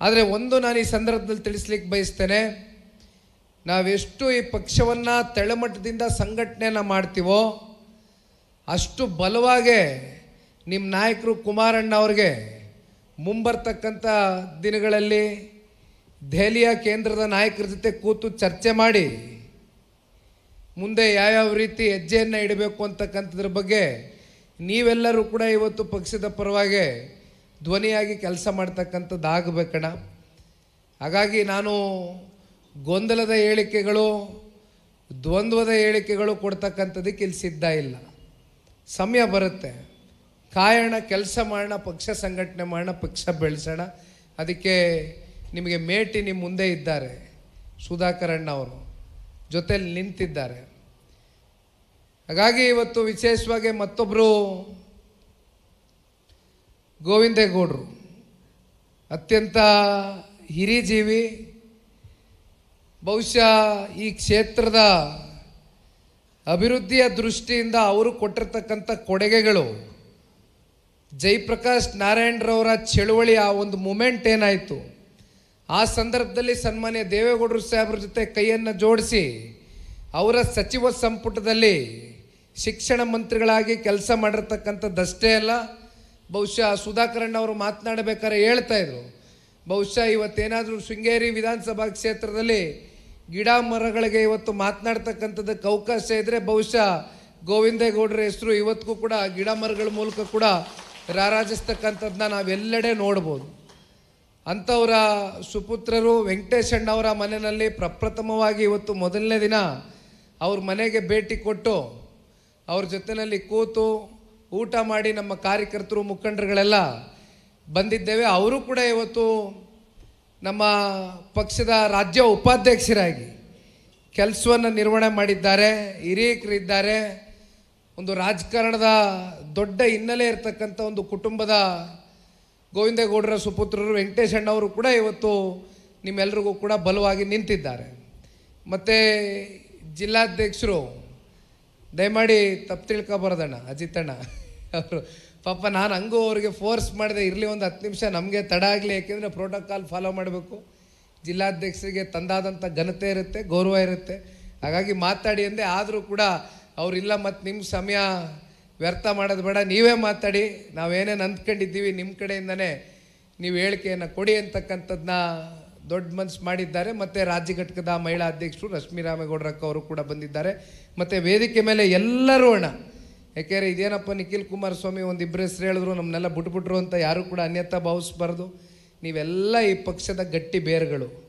ಆದರೆ ಒಂದು ನಾನು ಈ ಸಂದರ್ಭದಲ್ಲಿ ತಿಳಿಸ್ಲಿಕ್ಕೆ ಬಯಸ್ತೇನೆ ನಾವೆಷ್ಟು ಈ ಪಕ್ಷವನ್ನು ತಳಮಟ್ಟದಿಂದ ಸಂಘಟನೆಯನ್ನು ಮಾಡ್ತೀವೋ, ಅಷ್ಟು ಬಲವಾಗೇ ನಿಮ್ಮ ನಾಯಕರು ಕುಮಾರಣ್ಣ ಅವ್ರಿಗೆ ಮುಂಬರ್ತಕ್ಕಂಥ ದಿನಗಳಲ್ಲಿ ದೆಹಲಿಯ ಕೇಂದ್ರದ ನಾಯಕರ ಜೊತೆ ಕೂತು ಚರ್ಚೆ ಮಾಡಿ, ಮುಂದೆ ಯಾವ್ಯಾವ ರೀತಿ ಹೆಜ್ಜೆಯನ್ನು ಇಡಬೇಕು ಅಂತಕ್ಕಂಥದ್ರ ಬಗ್ಗೆ ನೀವೆಲ್ಲರೂ ಕೂಡ ಇವತ್ತು ಪಕ್ಷದ ಪರವಾಗಿ ಧ್ವನಿಯಾಗಿ ಕೆಲಸ ಮಾಡ್ತಕ್ಕಂಥದ್ದಾಗಬೇಕಣ ಹಾಗಾಗಿ ನಾನು ಗೊಂದಲದ ಹೇಳಿಕೆಗಳು, ದ್ವಂದ್ವದ ಹೇಳಿಕೆಗಳು ಕೊಡ್ತಕ್ಕಂಥದ್ದಕ್ಕೆ ಇಲ್ಲಿ ಸಿದ್ಧ ಇಲ್ಲ. ಸಮಯ ಬರುತ್ತೆ. ಕಾಯೋಣ, ಕೆಲಸ ಮಾಡೋಣ, ಪಕ್ಷ ಸಂಘಟನೆ ಮಾಡೋಣ, ಪಕ್ಷ ಬೆಳೆಸೋಣ. ಅದಕ್ಕೆ ನಿಮಗೆ ಮೇಟಿ ನಿಮ್ಮ ಮುಂದೆ ಇದ್ದಾರೆ, ಸುಧಾಕರ್ ಅಣ್ಣ ಅವರು. ಜೊತೆಲಿ ನಿಂತಿದ್ದಾರೆ. ಹಾಗಾಗಿ ಇವತ್ತು ವಿಶೇಷವಾಗಿ ಮತ್ತೊಬ್ಬರು ಗೋವಿಂದೇಗೌಡರು. ಅತ್ಯಂತ ಹಿರಿಜೀವಿ. ಬಹುಶಃ ಈ ಕ್ಷೇತ್ರದ ಅಭಿವೃದ್ಧಿಯ ದೃಷ್ಟಿಯಿಂದ ಅವರು ಕೊಟ್ಟಿರ್ತಕ್ಕಂಥ ಕೊಡುಗೆಗಳು. ಜಯಪ್ರಕಾಶ್ ನಾರಾಯಣರವರ ಚಳುವಳಿ ಆ ಒಂದು ಮೂಮೆಂಟ್ ಏನಾಯಿತು. ಆ ಸಂದರ್ಭದಲ್ಲಿ ಸನ್ಮಾನ್ಯ ದೇವೇಗೌಡರು ಸಾಹೇಬ್ರ ಜೊತೆ ಕೈಯನ್ನು ಜೋಡಿಸಿ ಅವರ ಸಚಿವ ಸಂಪುಟದಲ್ಲಿ ಶಿಕ್ಷಣ ಮಂತ್ರಿಗಳಾಗಿ ಕೆಲಸ ಮಾಡಿರ್ತಕ್ಕಂಥದ್ದಷ್ಟೇ ಅಲ್ಲ ಬಹುಶಃ ಸುಧಾಕರಣ್ಣ ಅವರು ಮಾತನಾಡಬೇಕಾದ್ರೆ ಹೇಳ್ತಾ ಇದ್ರು. ಬಹುಶಃ ಇವತ್ತೇನಾದರೂ ಶೃಂಗೇರಿ ವಿಧಾನಸಭಾ ಕ್ಷೇತ್ರದಲ್ಲಿ ಗಿಡ ಮರಗಳಿಗೆ ಇವತ್ತು ಮಾತನಾಡ್ತಕ್ಕಂಥದ್ದಕ್ಕೆ ಅವಕಾಶ ಇದ್ದರೆ ಬಹುಶಃ ಗೋವಿಂದೇಗೌಡರ ಹೆಸರು ಇವತ್ತಿಗೂ ಕೂಡ ಗಿಡ ಮರಗಳ ಮೂಲಕ ಕೂಡ ರಾರಾಜಿಸ್ತಕ್ಕಂಥದ್ದನ್ನ ನಾವೆಲ್ಲೆಡೆ ನೋಡ್ಬೋದು. ಅಂಥವರ ಸುಪುತ್ರರು ವೆಂಕಟೇಶಣ್ಣವರ ಮನೆಯಲ್ಲಿ ಪ್ರಪ್ರಥಮವಾಗಿ ಇವತ್ತು ಮೊದಲನೇ ದಿನ ಅವ್ರ ಮನೆಗೆ ಭೇಟಿ ಕೊಟ್ಟು ಅವ್ರ ಜೊತೆಯಲ್ಲಿ ಕೂತು ಊಟ ಮಾಡಿ ನಮ್ಮ ಕಾರ್ಯಕರ್ತರು, ಮುಖಂಡರುಗಳೆಲ್ಲ ಬಂದಿದ್ದೇವೆ. ಅವರು ಕೂಡ ಇವತ್ತು ನಮ್ಮ ಪಕ್ಷದ ರಾಜ್ಯ ಉಪಾಧ್ಯಕ್ಷರಾಗಿ ಕೆಲಸವನ್ನು ನಿರ್ವಹಣೆ ಮಾಡಿದ್ದಾರೆ. ಹಿರಿಯಕರಿದ್ದಾರೆ ಒಂದು ರಾಜಕಾರಣದ ದೊಡ್ಡ ಹಿನ್ನೆಲೆ ಇರತಕ್ಕಂಥ ಒಂದು ಕುಟುಂಬದ ಗೋವಿಂದೇಗೌಡರ ಸುಪುತ್ರರು ವೆಂಕಟೇಶ್ ಅಣ್ಣವರು ಕೂಡ ಇವತ್ತು ನಿಮ್ಮೆಲ್ಲರಿಗೂ ಕೂಡ ಬಲವಾಗಿ ನಿಂತಿದ್ದಾರೆ. ಮತ್ತು ಜಿಲ್ಲಾಧ್ಯಕ್ಷರು ದಯಮಾಡಿ ತಪ್ಪು ತಿಳ್ಕೊಬಾರ್ದಣ್ಣ, ಅಜಿತಣ್ಣ. ಅವರು, ಪಾಪ ನಾನು ಹಂಗೂ ಅವ್ರಿಗೆ ಫೋರ್ಸ್ ಮಾಡಿದೆ, ಇರಲಿ ಒಂದು ಹತ್ತು ನಿಮಿಷ ನಮಗೆ ತಡ ಆಗಲಿ, ಯಾಕೆಂದರೆ ಪ್ರೋಟೋಕಾಲ್ ಫಾಲೋ ಮಾಡಬೇಕು. ಜಿಲ್ಲಾಧ್ಯಕ್ಷರಿಗೆ ತಂದಾದಂಥ ಘನತೆ ಇರುತ್ತೆ, ಗೌರವ ಇರುತ್ತೆ. ಹಾಗಾಗಿ ಮಾತಾಡಿ ಅಂದೆ ಆದರೂ ಕೂಡ ಅವರಿಲ್ಲ ಮತ್ತು ನಿಮ್ಮ ಸಮಯ ವ್ಯರ್ಥ ಮಾಡೋದು ಬೇಡ, ನೀವೇ ಮಾತಾಡಿ. ನಾವೇನೇನು ಅಂದ್ಕೊಂಡಿದ್ದೀವಿ ನಿಮ್ಮ ಕಡೆಯಿಂದನೇ ನೀವು ಹೇಳಿಕೆಯನ್ನು ಕೊಡಿ ಅಂತಕ್ಕಂಥದ್ದನ್ನ ದೊಡ್ಡ ಮನಸ್ಸು ಮಾಡಿದ್ದಾರೆ. ಮತ್ತು ರಾಜ್ಯ ಘಟಕದ ಮಹಿಳಾ ಅಧ್ಯಕ್ಷರು ರಶ್ಮಿ ರಾಮೇಗೌಡರಕ್ಕ ಅವರು ಕೂಡ ಬಂದಿದ್ದಾರೆ. ಮತ್ತು ವೇದಿಕೆ ಮೇಲೆ ಎಲ್ಲರೂ ಅಣ್ಣ. ಯಾಕೆಂದರೆ ಇದೇನಪ್ಪ ನಿಖಿಲ್ ಕುಮಾರಸ್ವಾಮಿ ಒಂದು ಇಬ್ಬರು ಹೆಸರು ಹೇಳಿದ್ರು ನಮ್ಮನ್ನೆಲ್ಲ ಬಿಟ್ಬಿಟ್ರು ಅಂತ ಯಾರೂ ಕೂಡ ಅನ್ಯತಾ ಭಾವಿಸ್ಬಾರ್ದು. ನೀವೆಲ್ಲ ಈ ಪಕ್ಷದ ಗಟ್ಟಿ ಬೇರುಗಳು.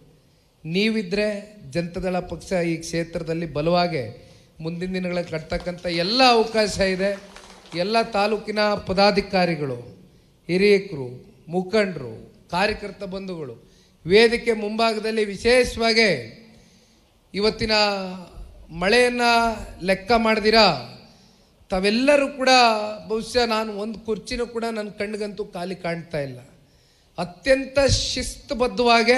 ನೀವಿದ್ದರೆ ಜನತಾದಳ ಪಕ್ಷ ಈ ಕ್ಷೇತ್ರದಲ್ಲಿ ಬಲವಾಗಿ ಮುಂದಿನ ದಿನಗಳಲ್ಲಿ ಕಟ್ತಕ್ಕಂಥ ಎಲ್ಲ ಅವಕಾಶ ಇದೆ. ಎಲ್ಲ ತಾಲೂಕಿನ ಪದಾಧಿಕಾರಿಗಳು, ಹಿರಿಯಕರು, ಮುಖಂಡರು, ಕಾರ್ಯಕರ್ತ ಬಂಧುಗಳು ವೇದಿಕೆ ಮುಂಭಾಗದಲ್ಲಿ ವಿಶೇಷವಾಗಿ ಇವತ್ತಿನ ಮಳೆಯನ್ನು ಲೆಕ್ಕ ಮಾಡಿದಿರಾ? ತಾವೆಲ್ಲರೂ ಕೂಡ ಬಹುಶಃ ನಾನು ಒಂದು ಕುರ್ಚಿನೂ ಕೂಡ ನನ್ನ ಕಣ್ಣಿಗಂತೂ ಖಾಲಿ ಕಾಣ್ತಾ ಇಲ್ಲ. ಅತ್ಯಂತ ಶಿಸ್ತುಬದ್ಧವಾಗಿ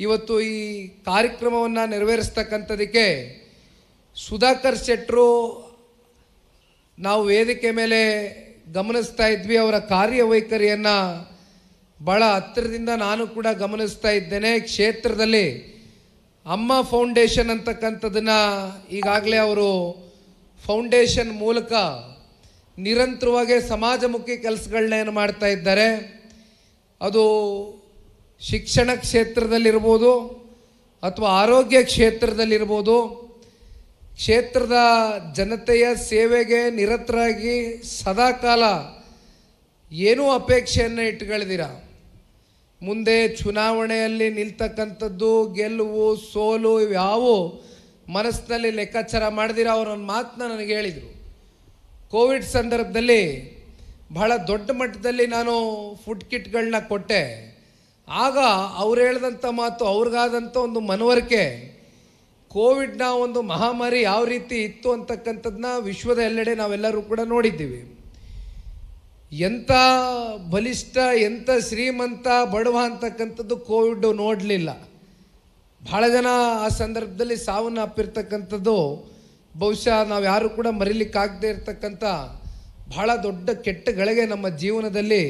ಇವತ್ತು ಈ ಕಾರ್ಯಕ್ರಮವನ್ನು ನೆರವೇರಿಸ್ತಕ್ಕಂಥದಕ್ಕೆ ಸುಧಾಕರ್ ಶೆಟ್ಟರು ನಾವು ವೇದಿಕೆ ಮೇಲೆ ಗಮನಿಸ್ತಾ ಇದ್ವಿ, ಅವರ ಕಾರ್ಯವೈಖರಿಯನ್ನು ಭಾಳ ಹತ್ತಿರದಿಂದ ನಾನು ಕೂಡ ಗಮನಿಸ್ತಾ ಇದ್ದೇನೆ, ಕ್ಷೇತ್ರದಲ್ಲಿ ಅಮ್ಮ ಫೌಂಡೇಶನ್ ಅಂತಕ್ಕಂಥದ್ದನ್ನು ಈಗಾಗಲೇ ಅವರು ಫೌಂಡೇಶನ್ ಮೂಲಕ ನಿರಂತರವಾಗಿ ಸಮಾಜಮುಖಿ ಕೆಲಸಗಳನ್ನೇನು ಮಾಡ್ತಾ ಇದ್ದಾರೆ, ಅದು ಶಿಕ್ಷಣ ಕ್ಷೇತ್ರದಲ್ಲಿರ್ಬೋದು ಅಥವಾ ಆರೋಗ್ಯ ಕ್ಷೇತ್ರದಲ್ಲಿರ್ಬೋದು, ಕ್ಷೇತ್ರದ ಜನತೆಯ ಸೇವೆಗೆ ನಿರತರಾಗಿ ಸದಾಕಾಲ ಏನೂ ಅಪೇಕ್ಷೆಯನ್ನು ಇಟ್ಕೊಳ್ದಿರ ಮುಂದೆ ಚುನಾವಣೆಯಲ್ಲಿ ನಿಲ್ತಕ್ಕಂಥದ್ದು, ಗೆಲುವು, ಸೋಲು ಇವ್ಯಾವು ಮನಸ್ಸಿನಲ್ಲಿ ಲೆಕ್ಕಾಚಾರ ಮಾಡ್ದಿರ ಅವರೊಂದು ಮಾತನ್ನ ನನಗೆ ಹೇಳಿದರು. ಕೋವಿಡ್ ಸಂದರ್ಭದಲ್ಲಿ ಬಹಳ ದೊಡ್ಡ ಮಟ್ಟದಲ್ಲಿ ನಾನು ಫುಡ್ ಕಿಟ್ಗಳನ್ನ ಕೊಟ್ಟೆ. ಆಗ ಅವ್ರು ಹೇಳಿದಂಥ ಮಾತು, ಅವ್ರಿಗಾದಂಥ ಒಂದು ಮನವರಿಕೆ, ಕೋವಿಡ್ನ ಒಂದು ಮಹಾಮಾರಿ ಯಾವ ರೀತಿ ಇತ್ತು ಅಂತಕ್ಕಂಥದ್ದನ್ನ ವಿಶ್ವದ ಎಲ್ಲೆಡೆ ನಾವೆಲ್ಲರೂ ಕೂಡ ನೋಡಿದ್ದೀವಿ. ಎಂಥ ಬಲಿಷ್ಠ ಎಂಥ ಶ್ರೀಮಂತ, ಬಡವ ಅಂತಕ್ಕಂಥದ್ದು ಕೋವಿಡ್ ನೋಡಲಿಲ್ಲ. ಭಾಳ ಜನ ಆ ಸಂದರ್ಭದಲ್ಲಿ ಸಾವನ್ನು ಅಪ್ಪಿರ್ತಕ್ಕಂಥದ್ದು, ಬಹುಶಃ ನಾವು ಯಾರು ಕೂಡ ಮರಿಲಿಕ್ಕಾಗದೆ ಇರತಕ್ಕಂಥ ಬಹಳ ದೊಡ್ಡ ಕೆಟ್ಟ ಗಳಿಗೆ ನಮ್ಮ ಜೀವನದಲ್ಲಿ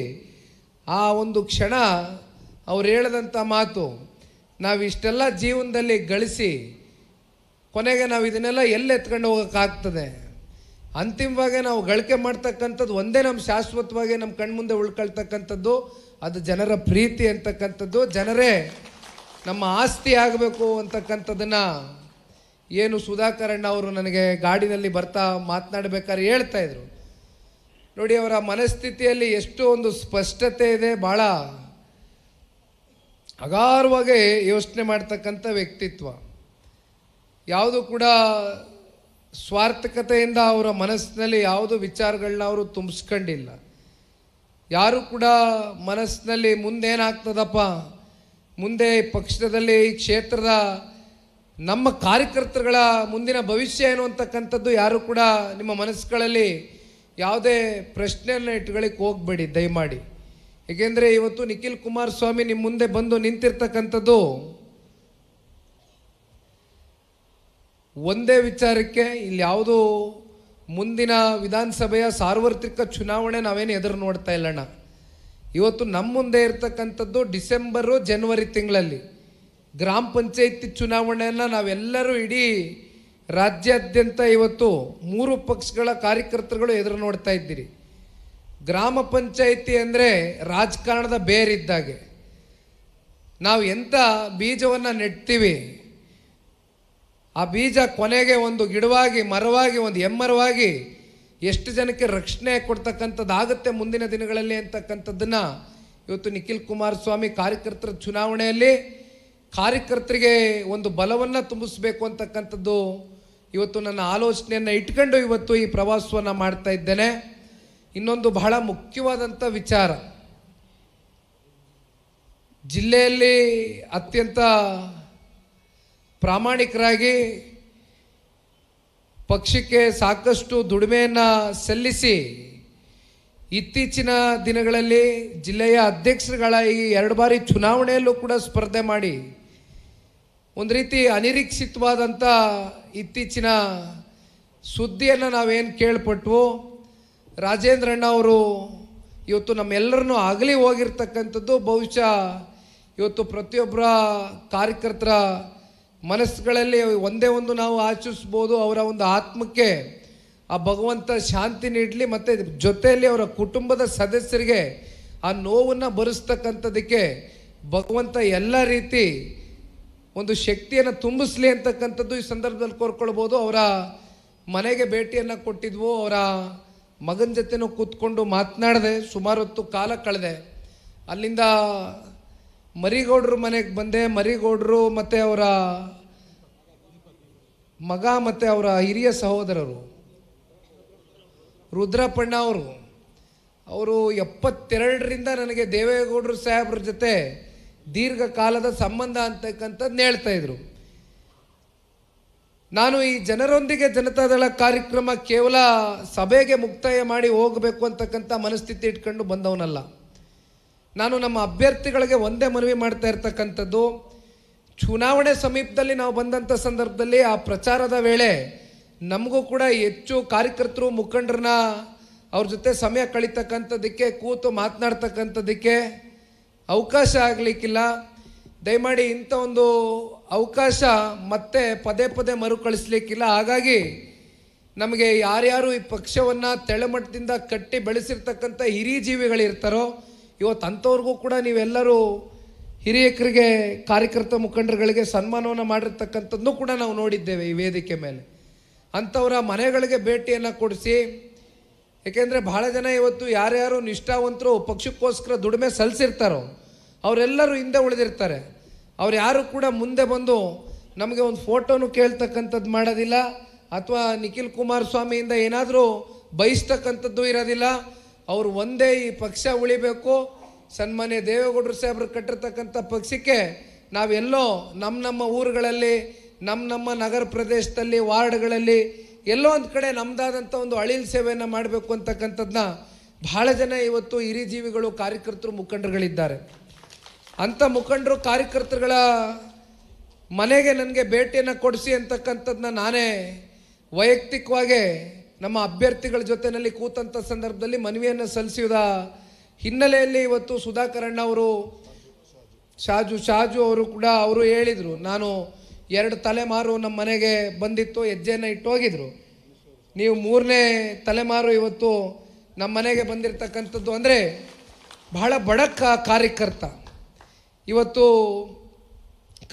ಆ ಒಂದು ಕ್ಷಣ ಅವ್ರು ಹೇಳದಂಥ ಮಾತು, ನಾವು ಇಷ್ಟೆಲ್ಲ ಜೀವನದಲ್ಲಿ ಗಳಿಸಿ ಕೊನೆಗೆ ನಾವು ಇದನ್ನೆಲ್ಲ ಎಲ್ಲಿ ಎತ್ಕೊಂಡು ಹೋಗೋಕ್ಕಾಗ್ತದೆ? ಅಂತಿಮವಾಗಿ ನಾವು ಗಳಿಕೆ ಮಾಡ್ತಕ್ಕಂಥದ್ದು ಒಂದೇ ನಮ್ಮ ಶಾಶ್ವತವಾಗಿ ನಮ್ಮ ಕಣ್ಮುಂದೆ ಉಳ್ಕೊಳ್ತಕ್ಕಂಥದ್ದು, ಅದು ಜನರ ಪ್ರೀತಿ ಅಂತಕ್ಕಂಥದ್ದು. ಜನರೇ, ನಮ್ಮ ಆಸ್ತಿ ಆಗಬೇಕು ಅಂತಕ್ಕಂಥದ್ದನ್ನು ಏನು ಸುಧಾಕರಣ್ಣ ಅವರು ನನಗೆ ಗಾಡಿನಲ್ಲಿ ಬರ್ತಾ ಮಾತನಾಡಬೇಕಾದ್ರೆ ಹೇಳ್ತಾ ಇದ್ರು. ನೋಡಿ, ಅವರ ಮನಸ್ಥಿತಿಯಲ್ಲಿ ಎಷ್ಟು ಒಂದು ಸ್ಪಷ್ಟತೆ ಇದೆ. ಭಾಳ ಅಗಾರವಾಗಿ ಯೋಚನೆ ಮಾಡ್ತಕ್ಕಂಥ ವ್ಯಕ್ತಿತ್ವ. ಯಾವುದು ಕೂಡ ಸ್ವಾರ್ಥಕತೆಯಿಂದ ಅವರ ಮನಸ್ಸಿನಲ್ಲಿ ಯಾವುದು ವಿಚಾರಗಳನ್ನ ಅವರು ತುಂಬಿಸ್ಕೊಂಡಿಲ್ಲ. ಯಾರು ಕೂಡ ಮನಸ್ಸಿನಲ್ಲಿ ಮುಂದೇನಾಗ್ತದಪ್ಪ? ಮುಂದೆ ಪಕ್ಷದಲ್ಲಿ ಈ ಕ್ಷೇತ್ರದ ನಮ್ಮ ಕಾರ್ಯಕರ್ತರುಗಳ ಮುಂದಿನ ಭವಿಷ್ಯ ಏನು ಅಂತಕ್ಕಂಥದ್ದು ಯಾರು ಕೂಡ ನಿಮ್ಮ ಮನಸ್ಸುಗಳಲ್ಲಿ ಯಾವುದೇ ಪ್ರಶ್ನೆಯನ್ನು ಇಟ್ಕೊಳ್ಳಿಕ್ಕೆ ಹೋಗಬೇಡಿ, ದಯಮಾಡಿ. ಏಕೆಂದರೆ ಇವತ್ತು ನಿಖಿಲ್ ಕುಮಾರಸ್ವಾಮಿ ನಿಮ್ಮ ಮುಂದೆ ಬಂದು ನಿಂತಿರ್ತಕ್ಕಂಥದ್ದು ಒಂದೇ ವಿಚಾರಕ್ಕೆ ಇಲ್ಲಿ ಯಾವುದೋ ಮುಂದಿನ ವಿಧಾನಸಭೆಯ ಸಾರ್ವತ್ರಿಕ ಚುನಾವಣೆ ನಾವೇನು ಎದುರು ನೋಡ್ತಾ ಇಲ್ಲಣ್ಣ. ಇವತ್ತು ನಮ್ಮ ಮುಂದೆ ಇರ್ತಕ್ಕಂಥದ್ದು ಡಿಸೆಂಬರು, ಜನವರಿ ತಿಂಗಳಲ್ಲಿ ಗ್ರಾಮ ಪಂಚಾಯಿತಿ ಚುನಾವಣೆಯನ್ನು ನಾವೆಲ್ಲರೂ ಇಡೀ ರಾಜ್ಯಾದ್ಯಂತ ಇವತ್ತು ಮೂರು ಪಕ್ಷಗಳ ಕಾರ್ಯಕರ್ತರುಗಳು ಎದುರು ನೋಡ್ತಾ ಇದ್ದೀರಿ. ಗ್ರಾಮ ಪಂಚಾಯಿತಿ ಅಂದರೆ ರಾಜಕಾರಣದ ಬೇರಿದ್ದಾಗೆ. ನಾವು ಎಂಥ ಬೀಜವನ್ನು ನೆಡ್ತೀವಿ ಆ ಬೀಜ ಕೊನೆಗೆ ಒಂದು ಗಿಡವಾಗಿ, ಮರವಾಗಿ, ಒಂದು ಎಮ್ಮರವಾಗಿ ಎಷ್ಟು ಜನಕ್ಕೆ ರಕ್ಷಣೆ ಕೊಡ್ತಕ್ಕಂಥದ್ದಾಗುತ್ತೆ ಮುಂದಿನ ದಿನಗಳಲ್ಲಿ ಅಂತಕ್ಕಂಥದ್ದನ್ನು ಇವತ್ತು ನಿಖಿಲ್ ಕುಮಾರಸ್ವಾಮಿ ಕಾರ್ಯಕರ್ತರ ಚುನಾವಣೆಯಲ್ಲಿ ಕಾರ್ಯಕರ್ತರಿಗೆ ಒಂದು ಬಲವನ್ನು ತುಂಬಿಸ್ಬೇಕು ಅಂತಕ್ಕಂಥದ್ದು ಇವತ್ತು ನನ್ನ ಆಲೋಚನೆಯನ್ನು ಇಟ್ಕೊಂಡು ಇವತ್ತು ಈ ಪ್ರವಾಸವನ್ನು ಮಾಡ್ತಾ ಇದ್ದೇನೆ. ಇನ್ನೊಂದು ಬಹಳ ಮುಖ್ಯವಾದಂಥ ವಿಚಾರ. ಜಿಲ್ಲೆಯಲ್ಲಿ ಅತ್ಯಂತ ಪ್ರಾಮಾಣಿಕರಾಗಿ ಪಕ್ಷಕ್ಕೆ ಸಾಕಷ್ಟು ದುಡಿಮೆಯನ್ನು ಸಲ್ಲಿಸಿ ಇತ್ತೀಚಿನ ದಿನಗಳಲ್ಲಿ ಜಿಲ್ಲೆಯ ಅಧ್ಯಕ್ಷರುಗಳಾಗಿ ಎರಡು ಬಾರಿ ಚುನಾವಣೆಯಲ್ಲೂ ಕೂಡ ಸ್ಪರ್ಧೆ ಮಾಡಿ ಒಂದು ರೀತಿ ಅನಿರೀಕ್ಷಿತವಾದಂಥ ಇತ್ತೀಚಿನ ಸುದ್ದಿಯನ್ನು ನಾವೇನು ಕೇಳ್ಪಟ್ವು? ರಾಜೇಂದ್ರಣ್ಣ ಅವರು ಇವತ್ತು ನಮ್ಮೆಲ್ಲರನ್ನೂ ಆಗಲಿ ಹೋಗಿರ್ತಕ್ಕಂಥದ್ದು, ಬಹುಶಃ ಇವತ್ತು ಪ್ರತಿಯೊಬ್ಬರ ಕಾರ್ಯಕರ್ತರ ಮನಸ್ಸುಗಳಲ್ಲಿ ಒಂದೇ ಒಂದು ನಾವು ಆಚರಿಸ್ಬೋದು, ಅವರ ಒಂದು ಆತ್ಮಕ್ಕೆ ಆ ಭಗವಂತ ಶಾಂತಿ ನೀಡಲಿ, ಮತ್ತು ಜೊತೆಯಲ್ಲಿ ಅವರ ಕುಟುಂಬದ ಸದಸ್ಯರಿಗೆ ಆ ನೋವನ್ನು ಭರಿಸ್ತಕ್ಕಂಥದ್ದಕ್ಕೆ ಭಗವಂತ ಎಲ್ಲ ರೀತಿ ಒಂದು ಶಕ್ತಿಯನ್ನು ತುಂಬಿಸ್ಲಿ ಅಂತಕ್ಕಂಥದ್ದು ಈ ಸಂದರ್ಭದಲ್ಲಿ ಕೋರ್ಕೊಳ್ಬೋದು. ಅವರ ಮನೆಗೆ ಭೇಟಿಯನ್ನು ಕೊಟ್ಟಿದ್ವು, ಅವರ ಮಗನ ಜೊತೆನೂ ಕೂತ್ಕೊಂಡು ಮಾತನಾಡಿದೆ ಸುಮಾರು ಹೊತ್ತು ಕಾಲ ಕಳೆದೆ. ಅಲ್ಲಿಂದ ಮರಿಗೌಡ್ರ ಮನೆಗೆ ಬಂದೆ, ಮರಿಗೌಡ್ರು ಮತ್ತು ಅವರ ಮಗ ಮತ್ತು ಅವರ ಹಿರಿಯ ಸಹೋದರರು, ರುದ್ರಪ್ಪಣ್ಣ ಅವರು. ಅವರು ಎಪ್ಪತ್ತೆರಡರಿಂದ ನನಗೆ ದೇವೇಗೌಡರು ಸಾಹೇಬ್ರ ಜೊತೆ ದೀರ್ಘಕಾಲದ ಸಂಬಂಧ ಅಂತಕ್ಕಂಥದ್ದು ಹೇಳ್ತಾ ಇದ್ರು. ನಾನು ಈ ಜನರೊಂದಿಗೆ ಜನತಾದಳ ಕಾರ್ಯಕ್ರಮ ಕೇವಲ ಸಭೆಗೆ ಮುಕ್ತಾಯ ಮಾಡಿ ಹೋಗಬೇಕು ಅಂತಕ್ಕಂಥ ಮನಸ್ಥಿತಿ ಇಟ್ಕೊಂಡು ಬಂದವನಲ್ಲ. ನಾನು ನಮ್ಮ ಅಭ್ಯರ್ಥಿಗಳಿಗೆ ಒಂದೇ ಮನವಿ ಮಾಡ್ತಾ ಇರ್ತಕ್ಕಂಥದ್ದು, ಚುನಾವಣೆ ಸಮೀಪದಲ್ಲಿ ನಾವು ಬಂದಂಥ ಸಂದರ್ಭದಲ್ಲಿ ಆ ಪ್ರಚಾರದ ವೇಳೆ ನಮಗೂ ಕೂಡ ಹೆಚ್ಚು ಕಾರ್ಯಕರ್ತರು, ಮುಖಂಡರನ್ನ ಅವ್ರ ಜೊತೆ ಸಮಯ ಕಳೀತಕ್ಕಂಥದ್ದಕ್ಕೆ, ಕೂತು ಮಾತನಾಡ್ತಕ್ಕಂಥದ್ದಕ್ಕೆ ಅವಕಾಶ ಆಗಲಿಕ್ಕಿಲ್ಲ. ದಯಮಾಡಿ ಇಂಥ ಒಂದು ಅವಕಾಶ ಮತ್ತೆ ಪದೇ ಪದೇ ಮರುಕಳಿಸ್ಲಿಕ್ಕಿಲ್ಲ ಹಾಗಾಗಿ ನಮಗೆ ಯಾರ್ಯಾರು ಈ ಪಕ್ಷವನ್ನು ತೆಳಮಟ್ಟದಿಂದ ಕಟ್ಟಿ ಬೆಳೆಸಿರ್ತಕ್ಕಂಥ ಹಿರಿಯ ಜೀವಿಗಳಿರ್ತಾರೋ ಇವತ್ತು ಅಂಥವ್ರಿಗೂ ಕೂಡ ನೀವೆಲ್ಲರೂ ಹಿರಿಯಕರಿಗೆ, ಕಾರ್ಯಕರ್ತ ಮುಖಂಡರುಗಳಿಗೆ ಸನ್ಮಾನವನ್ನು ಮಾಡಿರ್ತಕ್ಕಂಥದ್ದನ್ನು ಕೂಡ ನಾವು ನೋಡಿದ್ದೇವೆ ಈ ವೇದಿಕೆ ಮೇಲೆ. ಅಂಥವರ ಮನೆಗಳಿಗೆ ಭೇಟಿಯನ್ನು ಕೊಡಿಸಿ, ಏಕೆಂದರೆ ಬಹಳ ಜನ ಇವತ್ತು ಯಾರ್ಯಾರು ನಿಷ್ಠಾವಂತರು ಪಕ್ಷಕ್ಕೋಸ್ಕರ ದುಡಿಮೆ ಸಲ್ಲಿಸಿರ್ತಾರೋ ಅವರೆಲ್ಲರೂ ಹಿಂದೆ ಉಳಿದಿರ್ತಾರೆ. ಅವ್ರು ಯಾರು ಕೂಡ ಮುಂದೆ ಬಂದು ನಮಗೆ ಒಂದು ಫೋಟೋನು ಕೇಳ್ತಕ್ಕಂಥದ್ದು ಮಾಡೋದಿಲ್ಲ, ಅಥವಾ ನಿಖಿಲ್ ಕುಮಾರಸ್ವಾಮಿಯಿಂದ ಏನಾದರೂ ಬಯಸ್ತಕ್ಕಂಥದ್ದು ಇರೋದಿಲ್ಲ ಅವರು ಒಂದೇ ಈ ಪಕ್ಷ ಉಳಿಬೇಕು. ಸನ್ಮಾನ್ಯ ದೇವೇಗೌಡರು ಸಾಹೇಬ್ರು ಕಟ್ಟಿರ್ತಕ್ಕಂಥ ಪಕ್ಷಕ್ಕೆ ನಾವೆಲ್ಲೋ ನಮ್ಮ ನಮ್ಮ ಊರುಗಳಲ್ಲಿ ನಮ್ಮ ನಮ್ಮ ನಗರ ಪ್ರದೇಶದಲ್ಲಿ, ವಾರ್ಡ್ಗಳಲ್ಲಿ ಎಲ್ಲೋ ಒಂದು ಕಡೆ ನಮ್ಮದಾದಂಥ ಒಂದು ಅಳಿಲ್ ಸೇವೆಯನ್ನು ಮಾಡಬೇಕು ಅಂತಕ್ಕಂಥದ್ದನ್ನ ಬಹಳ ಜನ ಇವತ್ತು ಹಿರಿಜೀವಿಗಳು, ಕಾರ್ಯಕರ್ತರು, ಮುಖಂಡರುಗಳಿದ್ದಾರೆ. ಅಂಥ ಮುಖಂಡರು, ಕಾರ್ಯಕರ್ತರುಗಳ ಮನೆಗೆ ನನಗೆ ಭೇಟಿಯನ್ನು ಕೊಡಿಸಿ ಅಂತಕ್ಕಂಥದ್ದನ್ನ ನಾನೇ ವೈಯಕ್ತಿಕವಾಗಿ ನಮ್ಮ ಅಭ್ಯರ್ಥಿಗಳ ಜೊತೆಯಲ್ಲಿ ಕೂತಂಥ ಸಂದರ್ಭದಲ್ಲಿ ಮನವಿಯನ್ನು ಸಲ್ಲಿಸಿದ ಹಿನ್ನೆಲೆಯಲ್ಲಿ ಇವತ್ತು ಸುಧಾಕರಣ್ಣ ಅವರು, ಶಾಜು ಶಾಜು ಅವರು ಕೂಡ ಅವರು ಹೇಳಿದರು. ನಾನು ಎರಡು ತಲೆಮಾರು ನಮ್ಮ ಮನೆಗೆ ಬಂದಿತ್ತು, ಹೆಜ್ಜೆಯನ್ನು ಇಟ್ಟು ಹೋಗಿದ್ರು ನೀವು ಮೂರನೇ ತಲೆಮಾರು ಇವತ್ತು ನಮ್ಮ ಮನೆಗೆ ಬಂದಿರತಕ್ಕಂಥದ್ದು ಅಂದರೆ ಬಹಳ ಬಡ ಕಾರ್ಯಕರ್ತ. ಇವತ್ತು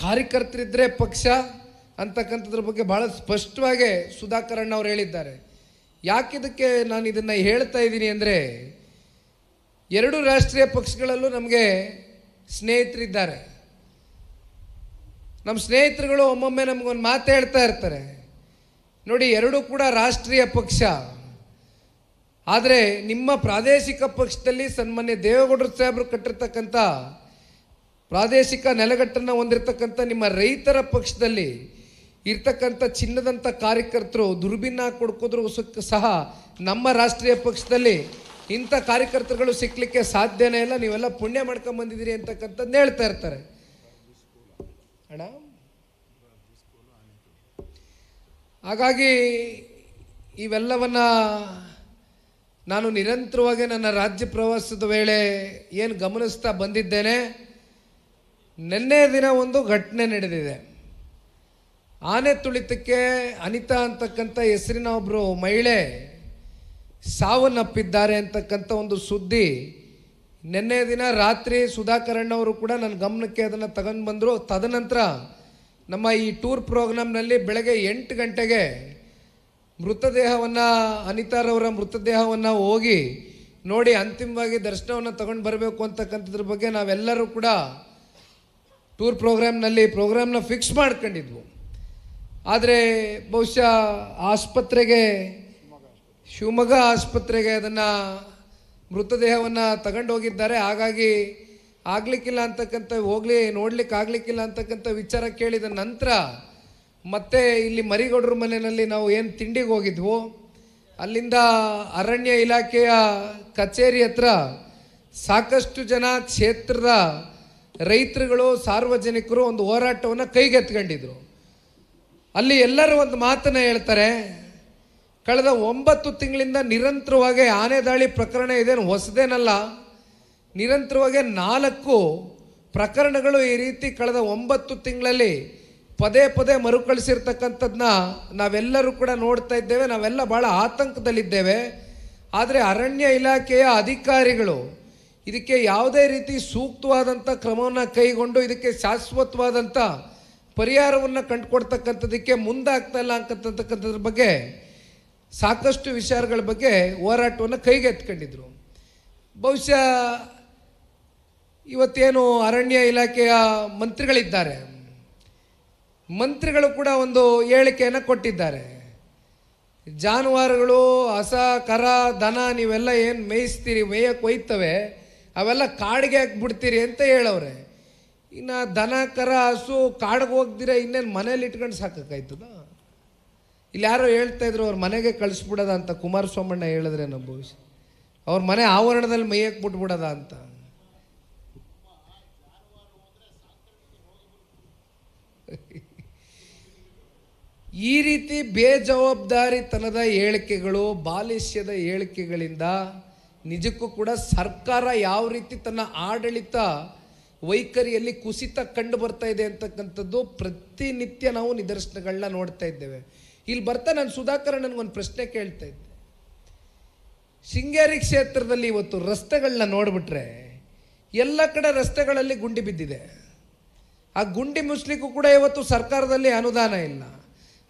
ಕಾರ್ಯಕರ್ತರಿದ್ದರೆ ಪಕ್ಷ ಅಂತಕ್ಕಂಥದ್ರ ಬಗ್ಗೆ ಭಾಳ ಸ್ಪಷ್ಟವಾಗಿ ಸುಧಾಕರ್ ಅವರು ಅವ್ರು ಹೇಳಿದ್ದಾರೆ. ಯಾಕಿದಕ್ಕೆ ನಾನು ಇದನ್ನು ಹೇಳ್ತಾ ಇದ್ದೀನಿ ಅಂದರೆ ಎರಡು ರಾಷ್ಟ್ರೀಯ ಪಕ್ಷಗಳಲ್ಲೂ ನಮಗೆ ಸ್ನೇಹಿತರಿದ್ದಾರೆ. ನಮ್ಮ ಸ್ನೇಹಿತರುಗಳು ಒಮ್ಮೊಮ್ಮೆ ನಮಗೊಂದು ಮಾತು ಹೇಳ್ತಾ ಇರ್ತಾರೆ. ನೋಡಿ, ಎರಡೂ ಕೂಡ ರಾಷ್ಟ್ರೀಯ ಪಕ್ಷ. ಆದರೆ ನಿಮ್ಮ ಪ್ರಾದೇಶಿಕ ಪಕ್ಷದಲ್ಲಿ ಸನ್ಮಾನ್ಯ ದೇವೇಗೌಡರು ಸಾಹೇಬರು ಕಟ್ಟಿರ್ತಕ್ಕಂಥ ಪ್ರಾದೇಶಿಕ ನೆಲೆಗಟ್ಟನ್ನು ಹೊಂದಿರತಕ್ಕಂಥ ನಿಮ್ಮ ರೈತರ ಪಕ್ಷದಲ್ಲಿ ಇರ್ತಕ್ಕಂಥ ಚಿನ್ನದಂಥ ಕಾರ್ಯಕರ್ತರು ದುರ್ಬಿನ್ನ ಕೊಡ್ಕೋದ್ರು ಸಹ ನಮ್ಮ ರಾಷ್ಟ್ರೀಯ ಪಕ್ಷದಲ್ಲಿ ಇಂಥ ಕಾರ್ಯಕರ್ತರುಗಳು ಸಿಕ್ಕಲಿಕ್ಕೆ ಸಾಧ್ಯನೇ ಇಲ್ಲ. ನೀವೆಲ್ಲ ಪುಣ್ಯ ಮಾಡ್ಕೊಂಡು ಬಂದಿದ್ದೀರಿ ಅಂತಕ್ಕಂಥದ್ದು ಹೇಳ್ತಾ ಇರ್ತಾರೆ. ಅಣ್ಣ? ಹಾಗಾಗಿ ಇವೆಲ್ಲವನ್ನು ನಾನು ನಿರಂತರವಾಗಿ ನನ್ನ ರಾಜ್ಯ ಪ್ರವಾಸದ ವೇಳೆ ಏನು ಗಮನಿಸ್ತಾ ಬಂದಿದ್ದೇನೆ. ನಿನ್ನೆ ದಿನ ಒಂದು ಘಟನೆ ನಡೆದಿದೆ. ಆನೆ ತುಳಿತಕ್ಕೆ ಅನಿತಾ ಅಂತಕ್ಕಂಥ ಹೆಸರಿನ ಒಬ್ಬರು ಮಹಿಳೆ ಸಾವನ್ನಪ್ಪಿದ್ದಾರೆ ಅಂತಕ್ಕಂಥ ಒಂದು ಸುದ್ದಿ. ನಿನ್ನೆ ದಿನ ರಾತ್ರಿ ಸುಧಾಕರಣ್ಣವರು ಕೂಡ ನನ್ನ ಗಮನಕ್ಕೆ ಅದನ್ನು ತಗೊಂಡು ಬಂದರು. ತದನಂತರ ನಮ್ಮ ಈ ಟೂರ್ ಪ್ರೋಗ್ರಾಮ್ನಲ್ಲಿ ಬೆಳಗ್ಗೆ ಎಂಟು ಗಂಟೆಗೆ ಮೃತದೇಹವನ್ನು ಅನಿತಾರವರ ಮೃತದೇಹವನ್ನು ಹೋಗಿ ನೋಡಿ ಅಂತಿಮವಾಗಿ ದರ್ಶನವನ್ನು ತಗೊಂಡು ಬರಬೇಕು ಅಂತಕ್ಕಂಥದ್ರ ಬಗ್ಗೆ ನಾವೆಲ್ಲರೂ ಕೂಡ ಟೂರ್ ಪ್ರೋಗ್ರಾಮ್ನಲ್ಲಿ ಪ್ರೋಗ್ರಾಮ್ನ ಫಿಕ್ಸ್ ಮಾಡ್ಕೊಂಡಿದ್ವು. ಆದರೆ ಬಹುಶಃ ಆಸ್ಪತ್ರೆಗೆ, ಶಿವಮೊಗ್ಗ ಆಸ್ಪತ್ರೆಗೆ ಅದನ್ನು ಮೃತದೇಹವನ್ನು ತಗೊಂಡು ಹೋಗಿದ್ದಾರೆ. ಹಾಗಾಗಿ ಆಗ್ಲಿಕ್ಕಿಲ್ಲ ಅಂತಕ್ಕಂಥ, ಹೋಗಲಿ ನೋಡ್ಲಿಕ್ಕೆ ಆಗ್ಲಿಕ್ಕಿಲ್ಲ ಅಂತಕ್ಕಂಥ ವಿಚಾರ ಕೇಳಿದ ನಂತರ ಮತ್ತೆ ಇಲ್ಲಿ ಮರಿಗೌಡ್ರ ಮನೆಯಲ್ಲಿ ನಾವು ಏನು ತಿಂಡಿಗೆ ಹೋಗಿದ್ವು, ಅಲ್ಲಿಂದ ಅರಣ್ಯ ಇಲಾಖೆಯ ಕಚೇರಿ ಹತ್ರ ಸಾಕಷ್ಟು ಜನ ಕ್ಷೇತ್ರದ ರೈತರುಗಳು, ಸಾರ್ವಜನಿಕರು ಒಂದು ಹೋರಾಟವನ್ನು ಕೈಗೆತ್ಕೊಂಡಿದ್ರು ಅಲ್ಲಿ ಎಲ್ಲರೂ ಒಂದು ಮಾತನ್ನ ಹೇಳ್ತಾರೆ, ಕಳೆದ ಒಂಬತ್ತು ತಿಂಗಳಿಂದ ನಿರಂತರವಾಗಿ ಆನೆ ದಾಳಿ ಪ್ರಕರಣ ಇದೇನು ಹೊಸದೇನಲ್ಲ, ನಿರಂತರವಾಗಿ ನಾಲ್ಕು ಪ್ರಕರಣಗಳು ಈ ರೀತಿ ಕಳೆದ ಒಂಬತ್ತು ತಿಂಗಳಲ್ಲಿ ಪದೇ ಪದೇ ಮರುಕಳಿಸಿರ್ತಕ್ಕಂಥದ್ದನ್ನ ನಾವೆಲ್ಲರೂ ಕೂಡ ನೋಡ್ತಾ ಇದ್ದೇವೆ, ನಾವೆಲ್ಲ ಭಾಳ ಆತಂಕದಲ್ಲಿದ್ದೇವೆ. ಆದರೆ ಅರಣ್ಯ ಇಲಾಖೆಯ ಅಧಿಕಾರಿಗಳು ಇದಕ್ಕೆ ಯಾವುದೇ ರೀತಿ ಸೂಕ್ತವಾದಂಥ ಕ್ರಮವನ್ನು ಕೈಗೊಂಡು ಇದಕ್ಕೆ ಶಾಶ್ವತವಾದಂಥ ಪರಿಹಾರವನ್ನು ಕಂಡುಕೊಡ್ತಕ್ಕಂಥದ್ದಕ್ಕೆ ಮುಂದಾಗ್ತಾ ಇಲ್ಲ ಅಂತಕ್ಕಂಥದ್ರ ಬಗ್ಗೆ ಸಾಕಷ್ಟು ವಿಚಾರಗಳ ಬಗ್ಗೆ ಹೋರಾಟವನ್ನು ಕೈಗೆತ್ಕೊಂಡಿದ್ರು ಬಹುಶಃ ಇವತ್ತೇನು ಅರಣ್ಯ ಇಲಾಖೆಯ ಮಂತ್ರಿಗಳಿದ್ದಾರೆ. ಮಂತ್ರಿಗಳು ಕೂಡ ಒಂದು ಹೇಳಿಕೆಯನ್ನು ಕೊಟ್ಟಿದ್ದಾರೆ. ಜಾನುವಾರುಗಳು, ಹಸ, ಕರ, ದನ ನೀವೆಲ್ಲ ಏನು ಮೇಯಿಸ್ತೀರಿ ಮೇಯಕ್ಕೆ ಒಯ್ತವೆ, ಅವೆಲ್ಲ ಕಾಡಿಗೆ ಹಾಕ್ಬಿಡ್ತೀರಿ ಅಂತ ಹೇಳವ್ರೆ. ಇನ್ನು ದನ, ಕರ, ಹಸು, ಕಾಡಿಗೆ ಹೋಗ್ದಿರ ಇನ್ನೇನು ಮನೇಲಿ ಇಟ್ಕೊಂಡು ಸಾಕಾಯ್ತದ ಇಲ್ಲಿ ಯಾರೋ ಹೇಳ್ತಾ ಇದ್ರು, ಅವ್ರ ಮನೆಗೆ ಕಳಿಸ್ಬಿಡೋದ ಅಂತ ಕುಮಾರಸ್ವಾಮಣ್ಣ ಹೇಳಿದ್ರೆ ನಮ್ಮ ಭವಿಷ್ಯ. ಅವ್ರ ಮನೆ ಆವರಣದಲ್ಲಿ ಮೈಯಕ್ಕೆ ಬಿಟ್ಬಿಡೋದ ಅಂತ. ಈ ರೀತಿ ಬೇಜವಾಬ್ದಾರಿತನದ ಹೇಳಿಕೆಗಳು, ಬಾಲಿಷ್ಯದ ಹೇಳಿಕೆಗಳಿಂದ ನಿಜಕ್ಕೂ ಕೂಡ ಸರ್ಕಾರ ಯಾವ ರೀತಿ ತನ್ನ ಆಡಳಿತ ವೈಖರಿಯಲ್ಲಿ ಕುಸಿತ ಕಂಡು ಬರ್ತಾ ಇದೆ ಅಂತಕ್ಕಂಥದ್ದು ಪ್ರತಿನಿತ್ಯ ನಾವು ನಿದರ್ಶನಗಳನ್ನ ನೋಡ್ತಾ ಇದ್ದೇವೆ. ಇಲ್ಲಿ ಬರ್ತಾ ನಾನು ಸುಧಾಕರ್ ನನಗೊಂದು ಪ್ರಶ್ನೆ ಕೇಳ್ತಾ ಇದ್ದೆ. ಶೃಂಗೇರಿ ಕ್ಷೇತ್ರದಲ್ಲಿ ಇವತ್ತು ರಸ್ತೆಗಳನ್ನ ನೋಡಿಬಿಟ್ರೆ ಎಲ್ಲ ಕಡೆ ರಸ್ತೆಗಳಲ್ಲಿ ಗುಂಡಿ ಬಿದ್ದಿದೆ. ಆ ಗುಂಡಿ ಮುಸ್ಲಿಕ್ಕೂ ಕೂಡ ಇವತ್ತು ಸರ್ಕಾರದಲ್ಲಿ ಅನುದಾನ ಇಲ್ಲ.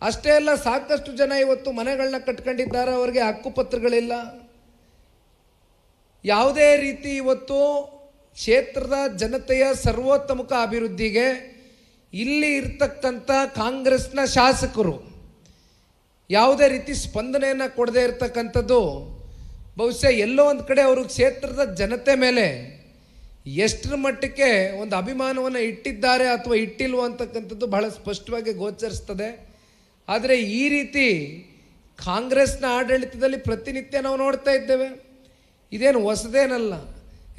ಅಷ್ಟೇ ಅಲ್ಲ, ಸಾಕಷ್ಟು ಜನ ಇವತ್ತು ಮನೆಗಳನ್ನ ಕಟ್ಕೊಂಡಿದ್ದಾರೆ, ಅವರಿಗೆ ಹಕ್ಕುಪತ್ರಗಳಿಲ್ಲ. ಯಾವುದೇ ರೀತಿ ಇವತ್ತು ಕ್ಷೇತ್ರದ ಜನತೆಯ ಸರ್ವೋತ್ತಮಕ ಅಭಿವೃದ್ಧಿಗೆ ಇಲ್ಲಿ ಇರ್ತಕ್ಕಂಥ ಕಾಂಗ್ರೆಸ್ನ ಶಾಸಕರು ಯಾವುದೇ ರೀತಿ ಸ್ಪಂದನೆಯನ್ನು ಕೊಡದೇ ಇರತಕ್ಕಂಥದ್ದು, ಬಹುಶಃ ಎಲ್ಲೋ ಒಂದು ಕಡೆ ಅವರು ಕ್ಷೇತ್ರದ ಜನತೆ ಮೇಲೆ ಎಷ್ಟರ ಮಟ್ಟಕ್ಕೆ ಒಂದು ಅಭಿಮಾನವನ್ನು ಇಟ್ಟಿದ್ದಾರೆ ಅಥವಾ ಇಟ್ಟಿಲ್ವೋ ಅಂತಕ್ಕಂಥದ್ದು ಬಹಳ ಸ್ಪಷ್ಟವಾಗಿ ಗೋಚರಿಸ್ತದೆ. ಆದರೆ ಈ ರೀತಿ ಕಾಂಗ್ರೆಸ್ನ ಆಡಳಿತದಲ್ಲಿ ಪ್ರತಿನಿತ್ಯ ನಾವು ನೋಡ್ತಾ ಇದ್ದೇವೆ. ಇದೇನು ಹೊಸದೇನಲ್ಲ.